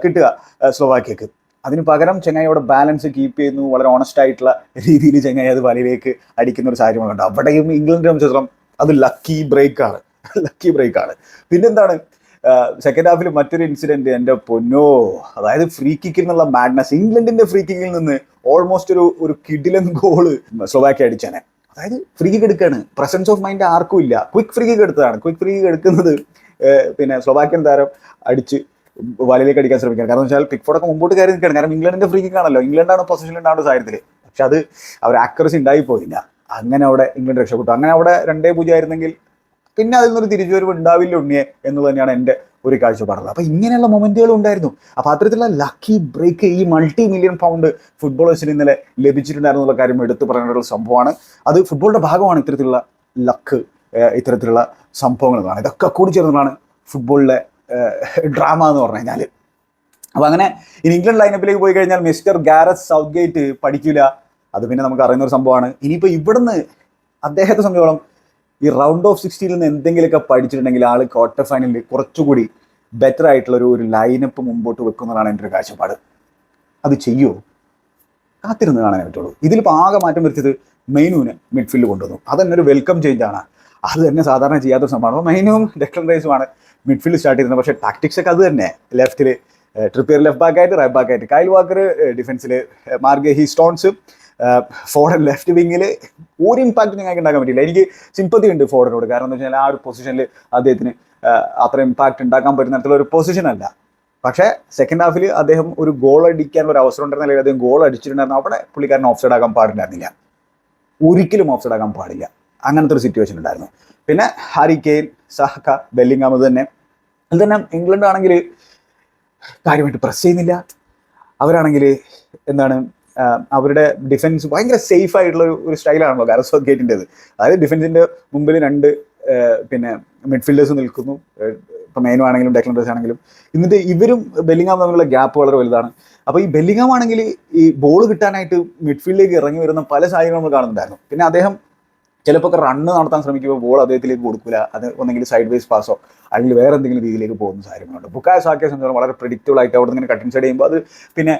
കിട്ടുക സ്ലോവാക്യക്ക്. അതിന് പകരം ചെങ്ങായി അവിടെ ബാലൻസ് കീപ്പ് ചെയ്യുന്നു വളരെ ഓണസ്റ്റ് ആയിട്ടുള്ള രീതിയിൽ ചെങ്ങായി അത് വലയിലേക്ക് അടിക്കുന്ന ഒരു സാഹചര്യങ്ങളുണ്ട്. അവിടെയും ഇംഗ്ലണ്ടിനെ സംബന്ധിച്ചിടത്തോളം അത് ലക്കി ബ്രേക്ക് ആണ്. [LAUGHS] ലക്കി ബ്രേക്ക് ആണ്. പിന്നെന്താണ്? സെക്കൻഡ് ഹാഫിൽ മറ്റൊരു ഇൻസിഡന്റ് എന്റെ പൊന്നോ. അതായത് ഫ്രീ കിക്കിൽ നിന്നുള്ള മാഡ്നസ് ഇംഗ്ലണ്ടിന്റെ ഫ്രീ കിക്കിൽ നിന്ന് ഓൾമോസ്റ്റ് ഒരു ഒരു കിഡിലൻ ഗോൾ സ്ലോവാക്യ അടിച്ചാനെ. അതായത് free kick presence of mind ആർക്കും ഇല്ല. ക്വിക്ക് ഫ്രീ കിക്ക് എടുത്തതാണ്. ക്വിക്ക് ഫ്രീ കിക്ക് എടുക്കുന്നത് പിന്നെ സ്ലോവാക്യൻ താരം അടിച്ച് വലയിലേക്ക് അടിക്കാൻ ശ്രമിക്കുകയാണ്. കാരണം വെച്ചാൽ പിക്ഫോർഡൊക്കെ മുമ്പോട്ട് കയറി നിൽക്കുകയാണ്. കാരണം ഇംഗ്ലണ്ടിന്റെ ഫ്രീ കിക്ക് ആണല്ലോ. ഇംഗ്ലണ്ടാണ് പൊസിഷനിൽ ഉണ്ടാവുന്ന സാഹചര്യത്തിൽ പക്ഷെ അത് അവർ ആക്യുറസി ഉണ്ടായി പോയില്ല. അങ്ങനെ അവിടെ ഇംഗ്ലണ്ട് രക്ഷപ്പെട്ടു. അങ്ങനെ അവിടെ രണ്ടേ പൂജ്യം ആയിരുന്നെങ്കിൽ പിന്നെ അതിൽ നിന്നൊരു തിരിച്ചുവരവ് ഉണ്ടാവില്ല ഉണ്ണിയെ എന്ന് തന്നെയാണ് എന്റെ ഒരു കാഴ്ചപ്പാടുള്ളത് അപ്പൊ ഇങ്ങനെയുള്ള മൊമെന്റുകൾ ഉണ്ടായിരുന്നു. അപ്പൊ അത്തരത്തിലുള്ള ലക്കി ബ്രേക്ക് ഈ മൾട്ടി മില്യൺ പൗണ്ട് ഫുട്ബോളേഴ്സിന് ഇന്നലെ ലഭിച്ചിട്ടുണ്ടായിരുന്നു എന്നുള്ള കാര്യം എടുത്തു പറയേണ്ട ഒരു സംഭവമാണ്. അത് ഫുട്ബോളിന്റെ ഭാഗമാണ് ഇത്തരത്തിലുള്ള ലക്ക് ഇത്തരത്തിലുള്ള സംഭവങ്ങൾ ഇതൊക്കെ കൂടി ചേർന്നതാണ് ഫുട്ബോളിലെ ഡ്രാമ എന്ന് പറഞ്ഞു കഴിഞ്ഞാൽ അപ്പൊ അങ്ങനെ ഇനി ഇംഗ്ലണ്ട് ലൈനപ്പിലേക്ക് പോയി കഴിഞ്ഞാൽ മിസ്റ്റർ ഗാരസ് സൗത്ത് ഗേറ്റ് പഠിക്കില്ല. അത് പിന്നെ നമുക്ക് അറിയുന്ന ഒരു സംഭവമാണ്. ഇനിയിപ്പോൾ ഇവിടുന്ന് അദ്ദേഹത്തെ സംബന്ധിച്ചോളം ഈ റൗണ്ട് ഓഫ് സിക്സ്റ്റിയിൽ നിന്ന് എന്തെങ്കിലുമൊക്കെ പഠിച്ചിട്ടുണ്ടെങ്കിൽ ആൾ ക്വാർട്ടർ ഫൈനലിൽ കുറച്ചുകൂടി ബെറ്റർ ആയിട്ടുള്ള ഒരു ലൈനപ്പ് മുമ്പോട്ട് വെക്കുന്നതാണ് എന്റെ ഒരു കാഴ്ചപ്പാട്. അത് ചെയ്യുമോ കാത്തിരുന്ന് കാണാനേ പറ്റുള്ളൂ. ഇതിലിപ്പോൾ ആകെ മാറ്റം വരുത്തിയത് മെയിനുവിനെ മിഡ്ഫീൽഡ് കൊണ്ടുവന്നു. അത് തന്നെ ഒരു വെൽക്കം ചേഞ്ച് ആണ്. അത് തന്നെ സാധാരണ ചെയ്യാത്ത സംഭവമാണ്. അപ്പോൾ മെയിനും ഡെക്ലൻ റൈസുമാണ് മിഡ്ഫീൽഡ് സ്റ്റാർട്ട് ചെയ്യുന്നത് പക്ഷേ ടാക്ടിക്സ് ഒക്കെ അത് തന്നെ. ലെഫ്റ്റിൽ ട്രിപ്പിയർ ലെഫ്റ്റ് ബാക്കായിട്ട് റൈറ്റ് ബാക്കായിട്ട് Kyle Walker ഡിഫൻസിൽ Marc Guehi Stones Foden left വിങ്ങിൽ ഒരു ഇമ്പാക്ട് ഞങ്ങൾക്ക് ഉണ്ടാക്കാൻ പറ്റില്ല എനിക്ക് സിമ്പതി ഉണ്ട് ഫോർഡനോട് കാരണം എന്താ വെച്ചാൽ ആ ഒരു പൊസിഷനിൽ അദ്ദേഹത്തിന് അത്ര ഇമ്പാക്ട് ഉണ്ടാക്കാൻ പറ്റുന്ന തരത്തിലുള്ള ഒരു പൊസിഷൻ അല്ല. പക്ഷേ സെക്കൻഡ് ഹാഫിൽ അദ്ദേഹം ഒരു ഗോൾ അടിക്കാനുള്ള ഒരു അവസരം ഉണ്ടെന്ന അല്ലെങ്കിൽ അദ്ദേഹം ഗോൾ അടിച്ചിട്ടുണ്ടായിരുന്നു. അവിടെ പുള്ളിക്കാരൻ ഓഫ് സൈഡ് ആകാൻ പാടില്ലായിരുന്നില്ല. ഒരിക്കലും ഓഫ് സൈഡ് ആകാൻ പാടില്ല. അങ്ങനത്തെ ഒരു സിറ്റുവേഷൻ ഉണ്ടായിരുന്നു. പിന്നെ ഹാരി കെയ്ൻ സഹക്ക ബെല്ലിംഗാം ഇത് തന്നെ. അത് തന്നെ ഇംഗ്ലണ്ട് ആണെങ്കിൽ കാര്യമായിട്ട് പ്രസ് ചെയ്യുന്നില്ല. അവരാണെങ്കിൽ എന്താണ് അവരുടെ ഡിഫൻസ് ഭയങ്കര സേഫ് ആയിട്ടുള്ള ഒരു സ്റ്റൈലാണല്ലോ ഗാരസോ ഗേറ്റിന്റെത് അതായത് ഡിഫൻസിന്റെ മുമ്പിൽ രണ്ട് പിന്നെ മിഡ്ഫീൽഡേഴ്സ് നിൽക്കുന്നു. ഇപ്പം മെയിനു ആണെങ്കിലും ഡെക്ലൻ റൈസ് ആണെങ്കിലും. എന്നിട്ട് ഇവരും ബെല്ലിങ്ങാം തമ്മിലുള്ള ഗ്യാപ്പ് വളരെ വലുതാണ്. അപ്പോൾ ഈ ബെല്ലിങ്ങാം ആണെങ്കിൽ ഈ ബോൾ കിട്ടാനായിട്ട് മിഡ്ഫീൽഡിലേക്ക് ഇറങ്ങി വരുന്ന പല സാഹചര്യങ്ങളും നമ്മൾ കാണുന്നുണ്ടായിരുന്നു. പിന്നെ അദ്ദേഹം ചിലപ്പോൾ റണ്ണ് നടത്താൻ ശ്രമിക്കുമ്പോൾ ബോൾ അദ്ദേഹത്തിലേക്ക് കൊടുക്കില്ല അത് ഒന്നെങ്കിൽ സൈഡ് വൈസ് പാസോ അല്ലെങ്കിൽ വേറെ എന്തെങ്കിലും രീതിയിലേക്ക് പോകുന്ന സാഹചര്യങ്ങളുണ്ട്. ബുക്കായ സാക്കിയെ സംബന്ധിച്ചോളം വളരെ പ്രിഡിക്റ്റബിൾ ആയിട്ട് അവിടെ നിന്ന് കട്ടിങ് സൈഡ് ചെയ്യുമ്പോൾ അത് പിന്നെ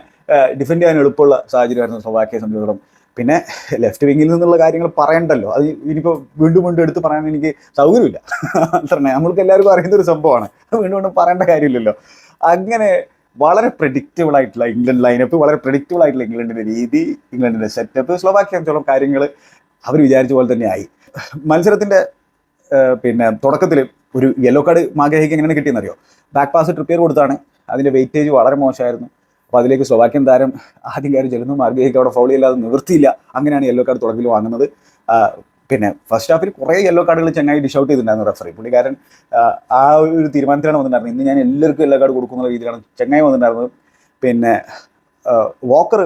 ഡിഫെൻഡ് ചെയ്യാൻ എളുപ്പമുള്ള സാഹചര്യമായിരുന്നു സ്ലോവാക്കിയെ സംബന്ധിച്ചിടത്തോളം പിന്നെ ലെഫ്റ്റ് വിങ്ങിൽ നിന്നുള്ള കാര്യങ്ങൾ പറയണ്ടല്ലോ. അത് ഇനിയിപ്പോൾ വീണ്ടും വീണ്ടും എടുത്ത് പറയാൻ എനിക്ക് സൗകര്യമില്ല. അത്ര നമ്മൾക്ക് എല്ലാവർക്കും അറിയുന്ന ഒരു സംഭവമാണ്. വീണ്ടും വീണ്ടും പറയേണ്ട കാര്യമില്ലല്ലോ. അങ്ങനെ വളരെ പ്രഡിക്റ്റബിൾ ആയിട്ടുള്ള ഇംഗ്ലണ്ട് ലൈനപ്പ് വളരെ പ്രഡിക്റ്റബിൾ ആയിട്ടുള്ള ഇംഗ്ലണ്ടിന്റെ രീതി ഇംഗ്ലണ്ടിന്റെ സെറ്റപ്പ് സ്ലോവാക്കിയെ സംബന്ധിച്ചോളം കാര്യങ്ങൾ അവർ വിചാരിച്ച പോലെ തന്നെ ആയി. മത്സരത്തിന്റെ പിന്നെ തുടക്കത്തിൽ ഒരു യെല്ലോ കാർഡ് മാഗ്രഹിക്ക് എങ്ങനെയാണ് കിട്ടിയെന്നറിയോ? ബാക്ക് പാസ് ട്രിപ്പിയർ കൊടുത്താണ്. അതിന്റെ വെയിറ്റേജ് വളരെ മോശമായിരുന്നു. അപ്പോൾ അതിലേക്ക് സ്ലോവാക്യൻ താരം ആദ്യം കയറി ചെല്ലുന്നു. മാർഗേക്ക് അവിടെ ഫൗൾ ഇല്ലാതെ നിവൃത്തിയില്ല. അങ്ങനെയാണ് യെല്ലോ കാർഡ് തുടക്കത്തിൽ വാങ്ങുന്നത്. പിന്നെ ഫസ്റ്റ് ഹാഫിൽ കുറേ യെല്ലോ കാർഡുകൾ ചെങ്ങായി ഡിഷ് ഔട്ട് ചെയ്തിട്ടുണ്ടായിരുന്നു റെഫറി പുള്ളിക്കാരൻ ആ, ഒരു തീരുമാനത്തിലാണ് വന്നിട്ടുണ്ടായിരുന്നത്. ഇന്ന് ഞാൻ എല്ലാവർക്കും യെല്ലോ കാർഡ് കൊടുക്കുന്ന രീതിയിലാണ് ചെങ്ങായി വന്നിട്ടുണ്ടായിരുന്നത്. പിന്നെ വോക്കർ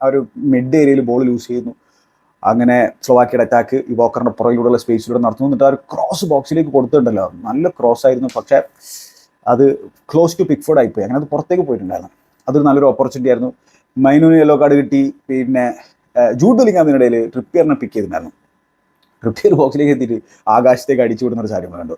ആ ഒരു മിഡ് ഏരിയയിൽ ബോൾ ലൂസ് ചെയ്യുന്നു. അങ്ങനെ സ്ലോവാക്കിയുടെ അറ്റാക്ക് ഈ വോക്കറിന്റെ പുറകിലൂടെയുള്ള സ്പേസിലൂടെ നടത്തുന്നു എന്നിട്ട് ആ ഒരു ക്രോസ് ബോക്സിലേക്ക് കൊടുത്തിട്ടുണ്ടല്ലോ. നല്ല ക്രോസ് ആയിരുന്നു. പക്ഷേ അത് ക്ലോസ് ടു പിക്ഫോർഡ് ആയിപ്പോയി. അങ്ങനെ അത് പുറത്തേക്ക് പോയിട്ടുണ്ടായിരുന്നു. അതൊരു നല്ലൊരു ഓപ്പർച്യൂണിറ്റി ആയിരുന്നു. മൈനൂന് യെല്ലോ കാർഡ് കിട്ടി. പിന്നെ ജൂഡ് ബെലിംഗാമിനിടയിൽ ട്രിപ്പിയറിനെ പിക്ക് ചെയ്തിട്ടുണ്ടായിരുന്നു. ട്രിപ്പിയർ ബോക്സിലേക്ക് എത്തിയിട്ട് ആകാശത്തേക്ക് അടിച്ചു വിടുന്ന ഒരു സാധനം കണ്ടു.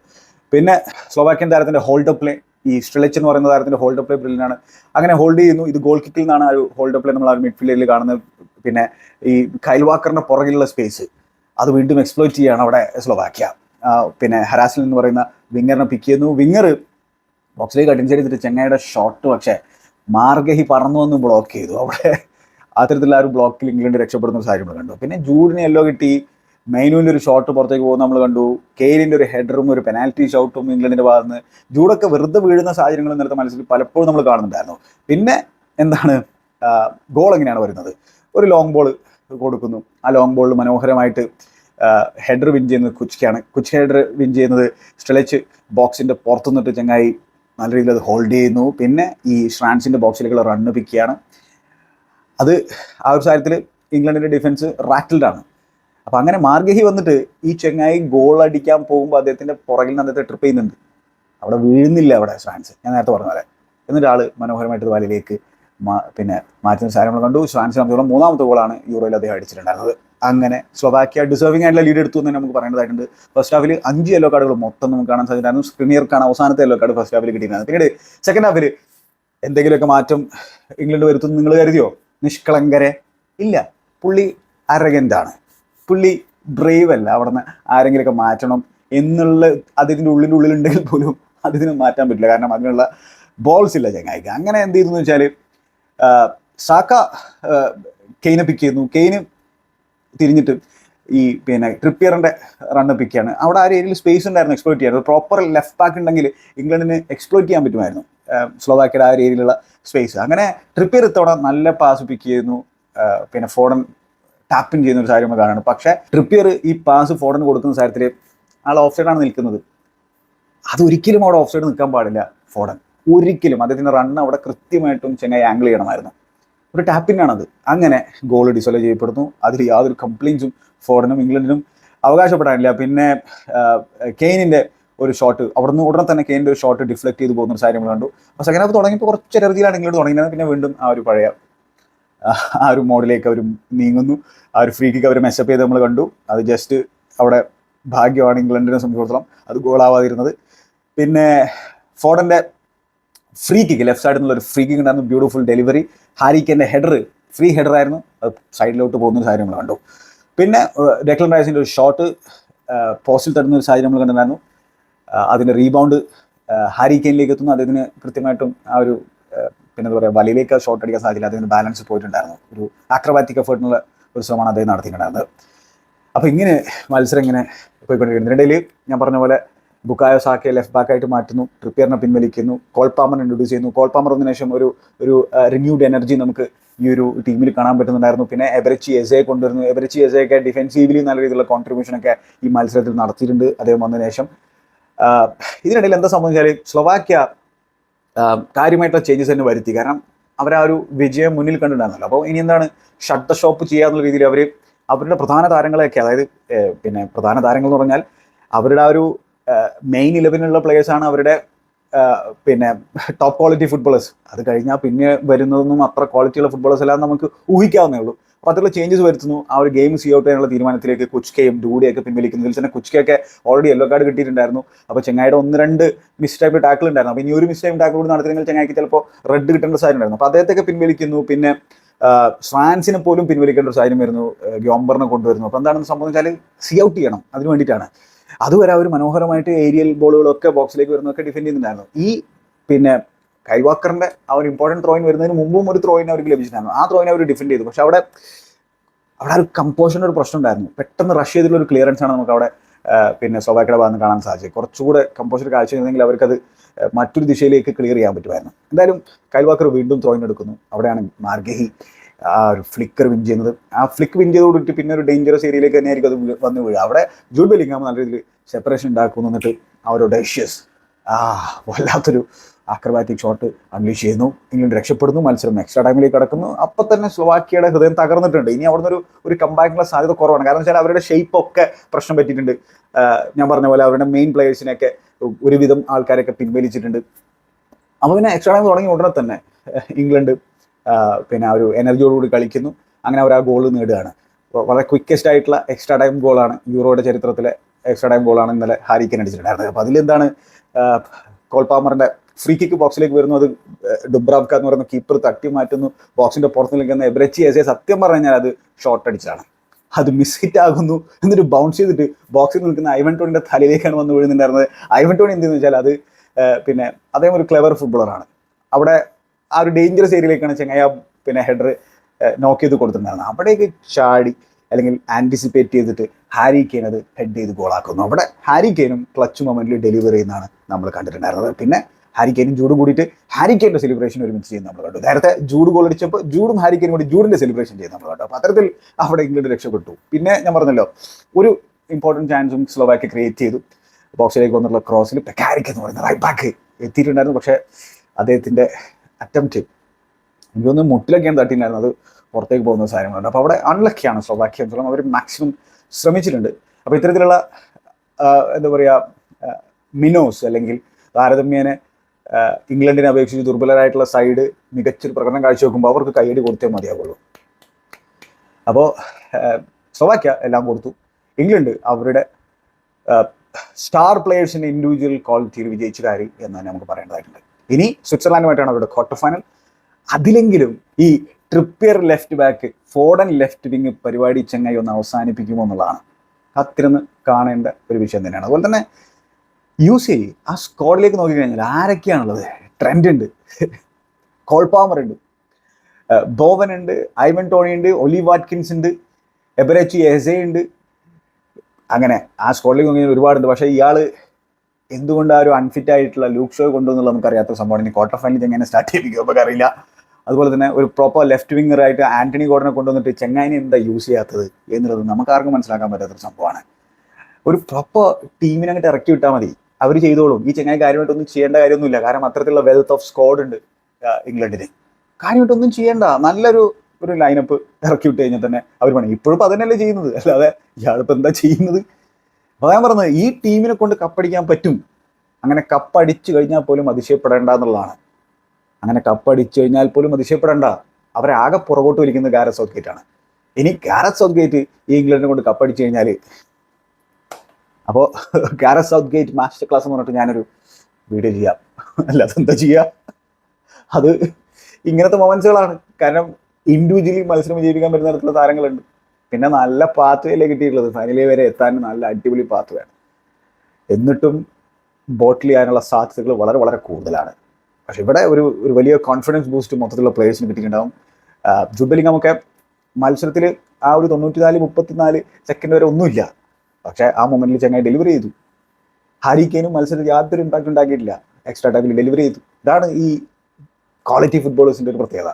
പിന്നെ സ്ലോവാക്യൻ താരത്തിന്റെ ഹോൾഡ് പ്ലേ ഈ സ്ട്രെച്ച് എന്ന് പറയുന്ന താരത്തിന്റെ ഹോൾഡ് പ്ലേ ബ്രില്ലാണ് അങ്ങനെ ഹോൾഡ് ചെയ്യുന്നു. ഇത് ഗോൾ കിക്കിൽ നിന്നാണ് ആ ഒരു ഹോൾഡ് പ്ലേ നമ്മൾ ആ മിഡ്ഫീൽഡിൽ കാണുന്നത്. പിന്നെ ഈ കൈൽ വാക്കറിന്റെ പുറകിലുള്ള സ്പേസ് അത് വീണ്ടും എക്സ്പ്ലോയിറ്റ് ചെയ്യാണ് അവിടെ സ്ലോവാക്യ. പിന്നെ ഹരാസിൽ എന്ന് പറയുന്ന വിങ്ങറിനെ പിക്ക് ചെയ്യുന്നു. വിങ്ങർ ബോക്സിലേക്ക് കട്ടിങ് ചെയ്തിട്ട് ചെങ്ങായിയുടെ ഷോട്ട് പക്ഷേ മാർഗഹി പറന്നു വന്ന് ബ്ലോക്ക് ചെയ്തു. അവിടെ അത്തരത്തിലുള്ള ആ ഒരു ബ്ലോക്കിൽ ഇംഗ്ലണ്ട് രക്ഷപ്പെടുന്ന സാഹചര്യം കണ്ടു. പിന്നെ ജൂഡിന് എല്ലോ കിട്ടി. മെയിനുവിന്റെ ഒരു ഷോട്ട് പുറത്തേക്ക് പോകുന്ന നമ്മൾ കണ്ടു. കെയിലിന്റെ ഒരു ഹെഡറും ഒരു പെനാൽറ്റി ഷോട്ടും ഇംഗ്ലണ്ടിന്റെ ഭാഗത്ത് ജൂഡൊക്കെ വെറുതെ വീഴുന്ന സാഹചര്യങ്ങൾ നേരത്തെ മത്സരത്തിൽ പലപ്പോഴും നമ്മൾ കാണുന്നുണ്ടായിരുന്നു. പിന്നെ എന്താണ്? ഗോൾ എങ്ങനെയാണ് വരുന്നത്? ഒരു ലോങ് ബോൾ കൊടുക്കുന്നു. ആ ലോങ് ബോളിൽ മനോഹരമായിട്ട് ഹെഡർ വിൻ ചെയ്യുന്നത് കുച്ചിക്കാണ്. കുച്ച് ഹെഡർ വിൻ ചെയ്യുന്നത് സ്ട്രെച്ച് ബോക്സിന്റെ പുറത്തുനിന്നിട്ട് ചങ്ങായി നല്ല രീതിയിൽ അത് ഹോൾഡ് ചെയ്യുന്നു. പിന്നെ ഈ ഫ്രാൻസിന്റെ ബോക്സിലേക്കുള്ള റണ്ണ് പിക്കുകയാണ്. അത് ആ ഒരു സാഹചര്യത്തിൽ ഇംഗ്ലണ്ടിന്റെ ഡിഫൻസ് റാറ്റിൽഡ് ആണ്. അപ്പൊ അങ്ങനെ മാർഗഹി വന്നിട്ട് ഈ ചെങ്ങായി ഗോൾ അടിക്കാൻ പോകുമ്പോൾ അദ്ദേഹത്തിന്റെ പുറകിൽ നിന്ന് അദ്ദേഹത്തെ ട്രിപ്പ് ചെയ്യുന്നുണ്ട്. അവിടെ വീഴുന്നില്ല അവിടെ ഷ്രാൻസ് ഞാൻ നേരത്തെ പറഞ്ഞ പോലെ. എന്നിട്ട് ആൾ മനോഹരമായിട്ട് വലയിലേക്ക് പിന്നെ മാറ്റുന്ന സാധനങ്ങൾ കണ്ടു. ഷ്രാൻസ് സംബന്ധിച്ചോളം മൂന്നാമത്തെ ഗോളാണ് യൂറോയിൽ അദ്ദേഹം അടിച്ചിട്ടുണ്ടായിരുന്നത്. അങ്ങനെ സ്ലൊവാക്യ ഡിസേർവിംഗ് ആയിട്ടുള്ള ലീഡ് എടുത്തു എന്ന് നമുക്ക് പറയേണ്ടതായിട്ടുണ്ട്. ഫസ്റ്റ് ഹാഫിൽ അഞ്ച് യെല്ലോ കാർഡുകൾ മൊത്തം നമുക്ക് കാണാൻ സാധിച്ചിട്ടുണ്ടായിരുന്നു സ്ക്രീനിയർക്കാണ് അവസാനത്തെ യെല്ലോ കാർഡ് ഫസ്റ്റ് ഹാഫിൽ കിട്ടിയിരുന്നത്. പിന്നീട് സെക്കൻഡ് ഹാഫിൽ എന്തെങ്കിലുമൊക്കെ മാറ്റം ഇംഗ്ലണ്ട് വരുത്തുമെന്ന് നിങ്ങൾ കരുതിയോ? നിഷ്കളങ്കരെ. ഇല്ല. പുള്ളി അരഗന്റ് പുള്ളി ബ്രേവ് അല്ല. അവിടുന്ന് ആരെങ്കിലുമൊക്കെ മാറ്റണം എന്നുള്ള അതിന്റെ ഉള്ളിന്റെ ഉള്ളിലുണ്ടെങ്കിൽ പോലും അതിന് മാറ്റാൻ പറ്റില്ല. കാരണം അതിനുള്ള ബോൾസ് ഇല്ല ചങ്ങായിക്ക് അങ്ങനെ എന്ത് ചെയ്തെന്ന് വെച്ചാൽ സാക്ക കെയ്നെ പിക്ക് ചെയ്യുന്നു. കെയ്ന് തിരിഞ്ഞിട്ട് ഈ പിന്നെ ട്രിപ്പിയറിന്റെ റണ്ണ് പിക്കാണ് അവിടെ ആ ഏരിയയിൽ സ്പേസ് ഉണ്ടായിരുന്നു എക്സ്പ്ലോയിറ്റ് ചെയ്യാൻ. പ്രോപ്പർ ലെഫ്റ്റ് ബാക്ക് ഉണ്ടെങ്കിൽ ഇംഗ്ലണ്ടിന് എക്സ്പ്ലോയിറ്റ് ചെയ്യാൻ പറ്റുമായിരുന്നു. സ്ലോവാക്കിയുടെ ആ ഏരിയയിലുള്ള സ്പേസ് അങ്ങനെ ട്രിപ്പിയർ ഇത്തവണ നല്ല പാസ് പിക്ക് ചെയ്യുന്നു. പിന്നെ ഫോഡൻ ടാപ്പിൻ ചെയ്യുന്ന ഒരു സാഹചര്യം നമ്മൾ കാണുന്നു പക്ഷേ ട്രിപ്പിയർ ഈ പാസ് ഫോഡൻ കൊടുക്കുന്ന സാഹചര്യത്തിൽ ആൾ ഓഫ് സൈഡാണ് നിൽക്കുന്നത്. അതൊരിക്കലും അവിടെ ഓഫ് സൈഡ് നിൽക്കാൻ പാടില്ല ഫോഡൻ ഒരിക്കലും. അദ്ദേഹത്തിന്റെ റണ്ണ് അവിടെ കൃത്യമായിട്ടും ചെങ്ങായി ആംഗിൾ ചെയ്യണമായിരുന്നു. ഒരു ടാപ്പിനാണത് അങ്ങനെ ഗോൾ ഡിസോലോ ചെയ്യപ്പെടുന്നു. അതിൽ യാതൊരു കംപ്ലയിൻസും ഫോറിനും ഇംഗ്ലണ്ടിനും അവകാശപ്പെടാനില്ല. പിന്നെ കെയിനിന്റെ ഒരു ഷോട്ട് അവിടുന്ന് ഉടനെ തന്നെ കെയിന്റെ ഒരു ഷോട്ട് ഡിഫ്ലക്ട് ചെയ്ത് പോകുന്ന ഒരു നമ്മൾ കണ്ടു. അപ്പോൾ സെക്കൻഡ് ഹാഫ് തുടങ്ങിയപ്പോൾ കുറച്ച് എനർജിയിലാണ് ഇംഗ്ലണ്ട് തുടങ്ങിയത്. പിന്നെ വീണ്ടും ആ ഒരു പഴയ ആ, ഒരു മോഡിലേക്ക് അവർ നീങ്ങുന്നു. ആ ഒരു ഫ്രീ കിക്ക് അവർ മെസ്സപ്പ് ചെയ്ത് നമ്മൾ കണ്ടു. അത് ജസ്റ്റ് അവിടെ ഭാഗ്യമാണ് ഇംഗ്ലണ്ടിനെ സംബന്ധിച്ചിടത്തോളം. അത് ഗോളാവാതിരുന്നത് പിന്നെ ഫോർഡന്റെ ഫ്രീ കിക്ക് ലെഫ്റ്റ് സൈഡിൽ നിന്നുള്ള ഒരു ഫ്രീ കിക്ക് ഉണ്ടായിരുന്നു. ബ്യൂട്ടിഫുൾ ഡെലിവറി ഹാരിക്കന്റെ ഹെഡർ ഫ്രീ ഹെഡർ ആയിരുന്നു. അത് സൈഡിലോട്ട് പോകുന്ന സാഹചര്യം നമ്മൾ കണ്ടു. പിന്നെ ഡെക്ലൻ റൈസിന്റെ ഒരു ഷോട്ട് പോസ്റ്റിൽ തരുന്ന ഒരു സാഹചര്യം നമ്മൾ കണ്ടിട്ടുണ്ടായിരുന്നു. അതിന്റെ റീബൗണ്ട് ഹാരിക്കനിലേക്ക് എത്തുന്നു. അദ്ദേഹത്തിന് കൃത്യമായിട്ടും ആ ഒരു പിന്നെ എന്താ പറയുക വലയിലേക്ക് ഷോട്ട് അടിക്കാൻ സാധിക്കില്ല അദ്ദേഹത്തിന് ബാലൻസ് പോയിട്ടുണ്ടായിരുന്നു. ഒരു ആക്രബാറ്റിക് എഫേർട്ടിനുള്ള ഒരു ശ്രമമാണ് അദ്ദേഹം നടത്തിയിട്ടുണ്ടായിരുന്നത്. അപ്പോൾ ഇങ്ങനെ മത്സരം ഇങ്ങനെ പോയിക്കൊണ്ടിരിക്കുന്നു. ഇതിനിടയിൽ ഞാൻ പറഞ്ഞ പോലെ ബുക്കായോ സാക്കെ ലെഫ്റ്റ് ബാക്കായിട്ട് മാറ്റുന്നു ട്രിപ്പിയറിനെ പിൻവലിക്കുന്നു കോൾപാമർ ഇൻട്രൊഡ്യൂസ് ചെയ്യുന്നു. കോൾപാമർ ഒന്നിനു ശേഷം ഒരു ഒരു റിന്യൂഡ് എനർജി നമുക്ക് ഈ ഒരു ടീമിൽ കാണാൻ പറ്റുന്നുണ്ടായിരുന്നു. പിന്നെ എബരച്ചി എസയെ കൊണ്ടുവരുന്നു. എബരച്ചി എസയൊക്കെ ഡിഫെൻസീവിലി നല്ല രീതിയിലുള്ള കോൺട്രിബ്യൂഷൻ ഒക്കെ ഈ മത്സരത്തിൽ നടത്തിയിട്ടുണ്ട്. അദ്ദേഹം വന്നതിന് ശേഷം. ഇതിനിടയിൽ എന്താ സംഭവിച്ചാൽ സ്ലൊവാക്യ കാര്യമായിട്ടുള്ള ചേഞ്ചസ് തന്നെ വരുത്തി. കാരണം അവർ ആ ഒരു വിജയം മുന്നിൽ കണ്ടിട്ടുണ്ടായിരുന്നല്ലോ. അപ്പോൾ ഇനി എന്താണ് ഷട്ട് ദ ഷോപ്പ് ചെയ്യാന്നുള്ള രീതിയിൽ അവർ അവരുടെ പ്രധാന താരങ്ങളെയൊക്കെ അതായത് പിന്നെ പ്രധാന താരങ്ങൾ എന്ന് പറഞ്ഞാൽ അവരുടെ ആ ഒരു മെയിൻ ഇലവനിലുള്ള പ്ലേയേഴ്സാണ് അവരുടെ പിന്നെ ടോപ്പ് ക്വാളിറ്റി ഫുട്ബോളേഴ്സ് അത് കഴിഞ്ഞാൽ പിന്നെ വരുന്നതൊന്നും അത്ര ക്വാളിറ്റിയുള്ള ഫുട്ബോളേഴ്സ് അല്ലാതെ നമുക്ക് ഊഹിക്കാവുന്നേ ഉള്ളൂ. അപ്പോൾ അതിലുള്ള ചേഞ്ചസ് വരുത്തുന്നു. ആ ഒരു ഗെയിം സി ഔട്ട് എന്നുള്ള തീരുമാനത്തിലേക്ക് കുച്ച്കയും ഡൂഡിയൊക്കെ പിൻവലിക്കുന്നതിൽ തന്നെ കുച്ച്കയൊക്കെ ഓൾറെഡി യെല്ലോ കാർഡ് കിട്ടിയിട്ടുണ്ടായിരുന്നു. അപ്പോൾ ചെങ്ങായിയുടെ ഒന്ന് രണ്ട് മിസ് ടൈപ്പ് ടാക്കിൾ ഉണ്ടായിരുന്നു. അപ്പോൾ ഇനി ഒരു മിസ് ടൈം ടാക്കിൾ കൂടി നടത്തിയെങ്കിൽ ചെങ്ങായിക്ക് ചിലപ്പോൾ റെഡ് കിട്ടേണ്ട സാഹചര്യം ഉണ്ടായിരുന്നു. അപ്പോൾ അദ്ദേഹത്തെയൊക്കെ പിൻവലിക്കുന്നു. പിന്നെ ഫ്രാൻസിനെ പോലും പിൻവലിക്കേണ്ട ഒരു സാഹചര്യം വരുന്നു ഗ്യോംബറിനെ കൊണ്ടുവരുന്നു. അപ്പോൾ എന്താണെന്ന് സംബന്ധിച്ചാൽ സി ഔട്ട് ചെയ്യണം. അതിന് വേണ്ടിയിട്ടാണ്. അതുവരെ അവർ മനോഹരമായിട്ട് ഏരിയൽ ബോളുകളൊക്കെ ബോക്സിലേക്ക് വരുന്നതൊക്കെ ഡിഫെൻഡ് ചെയ്യുന്നുണ്ടായിരുന്നു ഈ പിന്നെ കൈവാക്കറിന്റെ ആ ഒരു ഇമ്പോർട്ടന്റ് ത്രോയിൻ വരുന്നതിന് മുമ്പും ഒരു ത്രോയിൻ അവർക്ക് ലഭിച്ചിട്ടുണ്ടായിരുന്നു. ആ ത്രോയിനെ അവർ ഡിഫെൻഡ് ചെയ്തു. പക്ഷെ അവിടെ അവിടെ ഒരു കമ്പോഷന്റെ ഒരു പ്രശ്നം ഉണ്ടായിരുന്നു. പെട്ടെന്ന് റഷ് ചെയ്തിട്ടുള്ള ഒരു ക്ലിയറൻസ് ആണ് നമുക്ക് അവിടെ പിന്നെ സ്ലോവാക്കിയുടെ ഭാഗത്ത് കാണാൻ സാധിച്ചത്. കുറച്ചുകൂടെ കമ്പോഷർ കാഴ്ചയിരുന്നെങ്കിൽ അവർക്കത് മറ്റൊരു ദിശയിലേക്ക് ക്ലിയർ ചെയ്യാൻ പറ്റുമായിരുന്നു. എന്തായാലും കൈവാക്കർ വീണ്ടും ത്രോയിൻ എടുക്കുന്നു. അവിടെയാണ് മാർഗഹി ആ ഒരു ഫ്ലിക്കർ വിൻ ചെയ്യുന്നത്. ആ ഫ്ലിക്ക് വിൻ ചെയ്തോടിട്ട് പിന്നെ ഒരു ഡേഞ്ചറസ് ഏരിയയിലേക്ക് തന്നെയായിരിക്കും അത് വന്ന് വീഴുക. അവിടെ ജൂഡ് ബെല്ലിങ്ങാം നല്ല രീതിയിൽ സെപ്പറേഷൻ ഉണ്ടാക്കും എന്നിട്ട് ആ ഒരു ഡേഷ്യസ് ആ വല്ലാത്തൊരു ആക്രബാറ്റിക് ഷോട്ട് അൺലീഷ് ചെയ്യുന്നു. ഇംഗ്ലണ്ട് രക്ഷപ്പെടുന്നു. മത്സരം എക്സ്ട്രാ ടൈമിലേക്ക് കടക്കുന്നു. അപ്പം തന്നെ സ്ലോവാക്കിയയുടെ ഹൃദയം തകർന്നിട്ടുണ്ട്. ഇനി അവിടുന്ന് ഒരു ഒരു കമ്പാക്കിനുള്ള സാധ്യത കുറവാണ്. കാരണം വെച്ചാൽ അവരുടെ ഷേപ്പ് ഒക്കെ പ്രശ്നം പറ്റിയിട്ടുണ്ട്. ഞാൻ പറഞ്ഞ പോലെ അവരുടെ മെയിൻ പ്ലേയേഴ്സിനെയൊക്കെ ഒരുവിധം ആൾക്കാരൊക്കെ പിൻവലിച്ചിട്ടുണ്ട്. അപ്പോൾ പിന്നെ എക്സ്ട്രാ ടൈം തുടങ്ങി ഉടനെ തന്നെ ഇംഗ്ലണ്ട് പിന്നെ ആ ഒരു എനർജിയോടുകൂടി കളിക്കുന്നു. അങ്ങനെ അവർ ആ ഗോൾ നേടുകയാണ് വളരെ ക്വിക്കസ്റ്റ് ആയിട്ടുള്ള എക്സ്ട്രാ ടൈം ഗോളാണ് യൂറോയുടെ ചരിത്രത്തിലെ എക്സ്ട്രാ ടൈം ഗോളാണ് ഇന്നലെ ഹാരിക്കൻ അടിച്ചിട്ടുണ്ടായിരുന്നത്. അപ്പോൾ അതിലെന്താണ് കോൾപാമറിന്റെ ഫ്രീ കിക്ക് ബോക്സിലേക്ക് വരുന്നു. അത് ഡുബ്രാവ്ക എന്ന് പറയുന്ന കീപ്പർ തട്ടി മാറ്റുന്നു. ബോക്സിന്റെ പുറത്ത് നിൽക്കുന്ന എബ്രച്ചി എസെ സത്യം പറഞ്ഞു കഴിഞ്ഞാൽ അത് ഷോട്ട് അടിച്ചാണ് അത് മിസ് ഹിറ്റ് ആകുന്നു. എന്നിട്ട് ബൗൺസ് ചെയ്തിട്ട് ബോക്സിൽ നിൽക്കുന്ന ഐവൻ ടോണിന്റെ തലയിലേക്കാണ് വന്ന് വീഴുന്നുണ്ടായിരുന്നത് ഐവൻ ടോണി എന്തെന്ന് വെച്ചാൽ അത് പിന്നെ അദ്ദേഹം ഒരു ക്ലെവർ ഫുട്ബോളറാണ് അവിടെ ആ ഒരു ഡേഞ്ചറസ് ഏരിയയിലേക്കാണ് ചെങ്ങായ പിന്നെ ഹെഡർ നോക്ക് ചെയ്ത് കൊടുത്തിട്ടുണ്ടായിരുന്നത്. അവിടേക്ക് ചാടി അല്ലെങ്കിൽ ആന്റിസിപ്പേറ്റ് ചെയ്തിട്ട് ഹാരി കെയിൻ അത് ഹെഡ് ചെയ്ത് ഗോളാക്കുന്നു അവിടെ ഹാരി കെയിനും ക്ലച്ച് മൊമെന്റിൽ ഡെലിവറി ചെയ്യുന്നതാണ് നമ്മൾ കണ്ടിട്ടുണ്ടായിരുന്നത്. പിന്നെ ഹാരി കെയിനും ജൂഡും കൂടിയിട്ട് ഹാരി കെയിന്റെ സെലിബ്രേഷൻ ഒരുമിച്ച് ചെയ്യുന്ന നമ്മൾ കണ്ടു. നേരത്തെ ജൂഡ് ഗോൾ അടിച്ചപ്പോൾ ജൂഡും ഹാരി കെയിനും കൂടി ജൂഡിന്റെ സെലിബ്രേഷൻ ചെയ്യുന്ന നമ്മൾ കണ്ടു. അപ്പോൾ അത്തരത്തിൽ അവിടെ ഇംഗ്ലണ്ട് രക്ഷപ്പെട്ടു. പിന്നെ ഞാൻ പറഞ്ഞല്ലോ ഒരു ഇമ്പോർട്ടന്റ് ചാൻസും സ്ലോവാക്കി ക്രിയേറ്റ് ചെയ്തു. ബോക്സിലേക്ക് വന്നുള്ള ക്രോസിൽ പെക്കാരിക്ക് എന്ന് പറയുന്ന റൈറ്റ് ബാക്ക് എത്തിയിട്ടുണ്ടായിരുന്നു. പക്ഷേ അദ്ദേഹത്തിന്റെ അറ്റംപ്റ്റ് എനിക്കൊന്ന് മുട്ടിലൊക്കെയാണ് തട്ടിയിട്ടുണ്ടായിരുന്നത് അത് പുറത്തേക്ക് പോകുന്ന സാധനങ്ങളുണ്ട് അപ്പോൾ അവിടെ അൺലക്കിയാണ് സ്ലോവാക്കിയ എന്നുള്ളത് അവർ മാക്സിമം ശ്രമിച്ചിട്ടുണ്ട്. അപ്പോൾ ഇത്തരത്തിലുള്ള എന്താ പറയുക മിനോസ് അല്ലെങ്കിൽ താരതമ്യേന ഇംഗ്ലണ്ടിനെ അപേക്ഷിച്ച് ദുർബലരായിട്ടുള്ള സൈഡ് മികച്ചൊരു പ്രകടനം കാഴ്ചവെക്കുമ്പോൾ അവർക്ക് കൈയടി കൊടുത്തേ മതിയാവുള്ളൂ. അപ്പോൾ സ്ലോവാക്യ എല്ലാം കൊടുത്തു. ഇംഗ്ലണ്ട് അവരുടെ സ്റ്റാർ പ്ലേയേഴ്സിന്റെ ഇൻഡിവിജ്വൽ ക്വാളിറ്റിയിൽ വിജയിച്ചു കാര്യം എന്ന് തന്നെ നമുക്ക് പറയേണ്ടതായിട്ടുണ്ട്. ഇനി സ്വിറ്റ്സർലാൻഡുമായിട്ടാണ് അവരുടെ ക്വാർട്ടർ ഫൈനൽ അതിലെങ്കിലും ഈ Trippier left back Foden left wing പരിപാടി ചെങ്ങായി ഒന്ന് അവസാനിപ്പിക്കുമോ എന്നുള്ളതാണ്. കാത്തിരുന്ന് കാണേണ്ട ഒരു വിഷയം തന്നെയാണ്. അതുപോലെ തന്നെ യു സി ആ സ്ക്വാഡിലേക്ക് നോക്കിക്കഴിഞ്ഞാൽ ആരൊക്കെയാണുള്ളത്? ട്രെൻഡ് ഉണ്ട്. കോൾപാമർ ഉണ്ട്. ബോവൻ ഉണ്ട് ഐവൻ ടോണി ഉണ്ട് ഒലി വാട്കിൻസ് ഉണ്ട് എബരച്ചി എസെ ഉണ്ട്. അങ്ങനെ ആ സ്ക്വാഡിലേക്ക് നോക്കിയാൽ ഒരുപാടുണ്ട്. പക്ഷേ ഇയാൾ എന്തുകൊണ്ട് ആ ഒരു അൺഫിറ്റ് ആയിട്ടുള്ള ലൂക്ക് ഷോ കൊണ്ടുവന്നുള്ള നമുക്കറിയാത്ത സംഭവമാണ്. ഇനി ക്വാർട്ടർ ഫൈനലിൽ എങ്ങനെ സ്റ്റാർട്ട് ചെയ്യിപ്പിക്കും നമുക്ക് അറിയില്ല. അതുപോലെ തന്നെ ഒരു പ്രോപ്പർ ലെഫ്റ്റ് വിംഗർ ആയിട്ട് ആന്റണി ഗോഡനെ കൊണ്ടുവന്നിട്ട് ചെങ്ങായിനെ എന്താ യൂസ് ചെയ്യാത്തത് എന്നുള്ളത് നമുക്ക് ആർക്കും മനസ്സിലാക്കാൻ പറ്റാത്തൊരു സംഭവമാണ്. ഒരു പ്രോപ്പർ ടീമിനെ അങ്ങോട്ട് ഇറക്കി വിട്ടാൽ മതി. അവർ ചെയ്തോളും. ഈ ചെങ്ങായി കാര്യമായിട്ടൊന്നും ചെയ്യേണ്ട കാര്യമൊന്നുമില്ല. കാരണം അത്തരത്തിലുള്ള വെൽത്ത് ഓഫ് സ്ക്വാഡ് ഉണ്ട് ഇംഗ്ലണ്ടിന്. കാര്യമായിട്ടൊന്നും ചെയ്യേണ്ട. നല്ലൊരു ഒരു ലൈനപ്പ് ഇറക്കി വിട്ട് കഴിഞ്ഞാൽ തന്നെ അവർ പണി. ഇപ്പോഴും ഇപ്പം അതന്നെയല്ലേ ചെയ്യുന്നത്. അല്ലാതെ ഇയാളിപ്പോൾ എന്താ ചെയ്യുന്നത്? അപ്പോൾ പറഞ്ഞത് ഈ ടീമിനെ കൊണ്ട് കപ്പടിക്കാൻ പറ്റും. അങ്ങനെ കപ്പടിച്ചു കഴിഞ്ഞാൽ പോലും അതിശയപ്പെടേണ്ട എന്നുള്ളതാണ്. അങ്ങനെ കപ്പടിച്ചു കഴിഞ്ഞാൽ പോലും അതിശയപ്പെടേണ്ട. അവരെ ആകെ പുറകോട്ട് വലിക്കുന്നത് ഗാരസ് സൗത്ത് ഗേറ്റ് ആണ്. ഇനി ഗാരസ് സൗത്ത് ഗേറ്റ് ഈ ഇംഗ്ലണ്ടിനെ കൊണ്ട് കപ്പടിച്ചു കഴിഞ്ഞാൽ അപ്പോൾ Gareth Southgate master class എന്ന് പറഞ്ഞിട്ട് ഞാനൊരു വീഡിയോ ചെയ്യാം. അല്ല അതെന്താ ചെയ്യുക അത് ഇങ്ങനത്തെ മൊമെന്റ്സുകളാണ്. കാരണം ഇൻഡിവിജ്വലി മത്സരം വിജയിപ്പിക്കാൻ പറ്റുന്ന തരത്തിലുള്ള താരങ്ങളുണ്ട്. പിന്നെ നല്ല പാത്ത് പാത്വേയിലേ കിട്ടിയിട്ടുള്ളത് ഫൈനലി വരെ എത്താൻ നല്ല അടിപൊളി പാത്ത് വേണം എന്നിട്ടും ബോട്ടിൽ ചെയ്യാനുള്ള സാധ്യതകൾ വളരെ വളരെ കൂടുതലാണ്. പക്ഷെ ഇവിടെ ഒരു ഒരു വലിയ കോൺഫിഡൻസ് ബൂസ്റ്റ് മൊത്തത്തിലുള്ള പ്ലേയേഴ്സിന് കിട്ടിയിട്ടുണ്ടാവും. ജുബലിംഗമൊക്കെ മത്സരത്തിൽ ആ ഒരു തൊണ്ണൂറ്റിനാല് മുപ്പത്തിനാല് സെക്കൻഡ് വരെ ഒന്നുമില്ല. പക്ഷെ ആ മൊമെന്റിൽ ചങ്ങായി ഡെലിവറി ചെയ്തു. ഹാരിക്കേനും മത്സരത്തിൽ യാതൊരു ഇമ്പാക്ട് ഉണ്ടാക്കിയിട്ടില്ല. എക്സ്ട്രാ ടൈമിൽ ഡെലിവറി ചെയ്തു. ഇതാണ് ഈ ക്വാളിറ്റി ഫുട്ബോളേഴ്സിന്റെ ഒരു പ്രത്യേകത.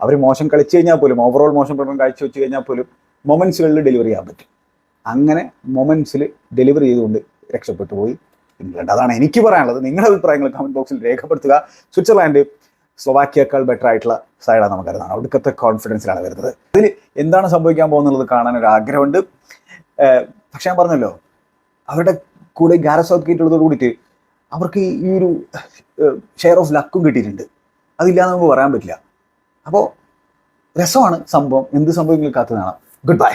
അവർ മോശം കളിച്ചു കഴിഞ്ഞാൽ പോലും ഓവറോൾ മോശം പ്രകടനം കാഴ്ച വെച്ച് കഴിഞ്ഞാൽ പോലും മൊമെന്റ്സുകളിൽ ഡെലിവറി ചെയ്യാൻ പറ്റും. അങ്ങനെ മൊമെൻസിൽ ഡെലിവറി ചെയ്തുകൊണ്ട് രക്ഷപ്പെട്ടു പോയി ഇംഗ്ലണ്ട്. അതാണ് എനിക്ക് പറയാനുള്ളത്. നിങ്ങളുടെ അഭിപ്രായങ്ങൾ കമന്റ് ബോക്സിൽ രേഖപ്പെടുത്തുക. സ്വിറ്റ്സർലാൻഡ് സ്ലൊവാക്കിയേക്കാൾ ബെറ്റർ ആയിട്ടുള്ള സൈഡാണ് നമുക്കറിയാം അവിടുത്തെ കോൺഫിഡൻസിലാണ് വരുന്നത്. അതിൽ എന്താണ് സംഭവിക്കാൻ പോകുന്നുള്ളത് കാണാൻ ഒരു ആഗ്രഹമുണ്ട്. പക്ഷെ ഞാൻ പറഞ്ഞല്ലോ അവരുടെ കൂടെ ഗാരസ് സൗത്ത് ഗേറ്റ് ഉള്ളതോട് കൂടിയിട്ട് അവർക്ക് ഈ ഒരു ഷെയർ ഓഫ് ലക്കും കിട്ടിയിട്ടുണ്ട്. അതില്ലാന്ന് നമുക്ക് പറയാൻ പറ്റില്ല. അപ്പോൾ രസമാണ് സംഭവം. എന്ത് സംഭവം കാത്തു കാണാം? Good bye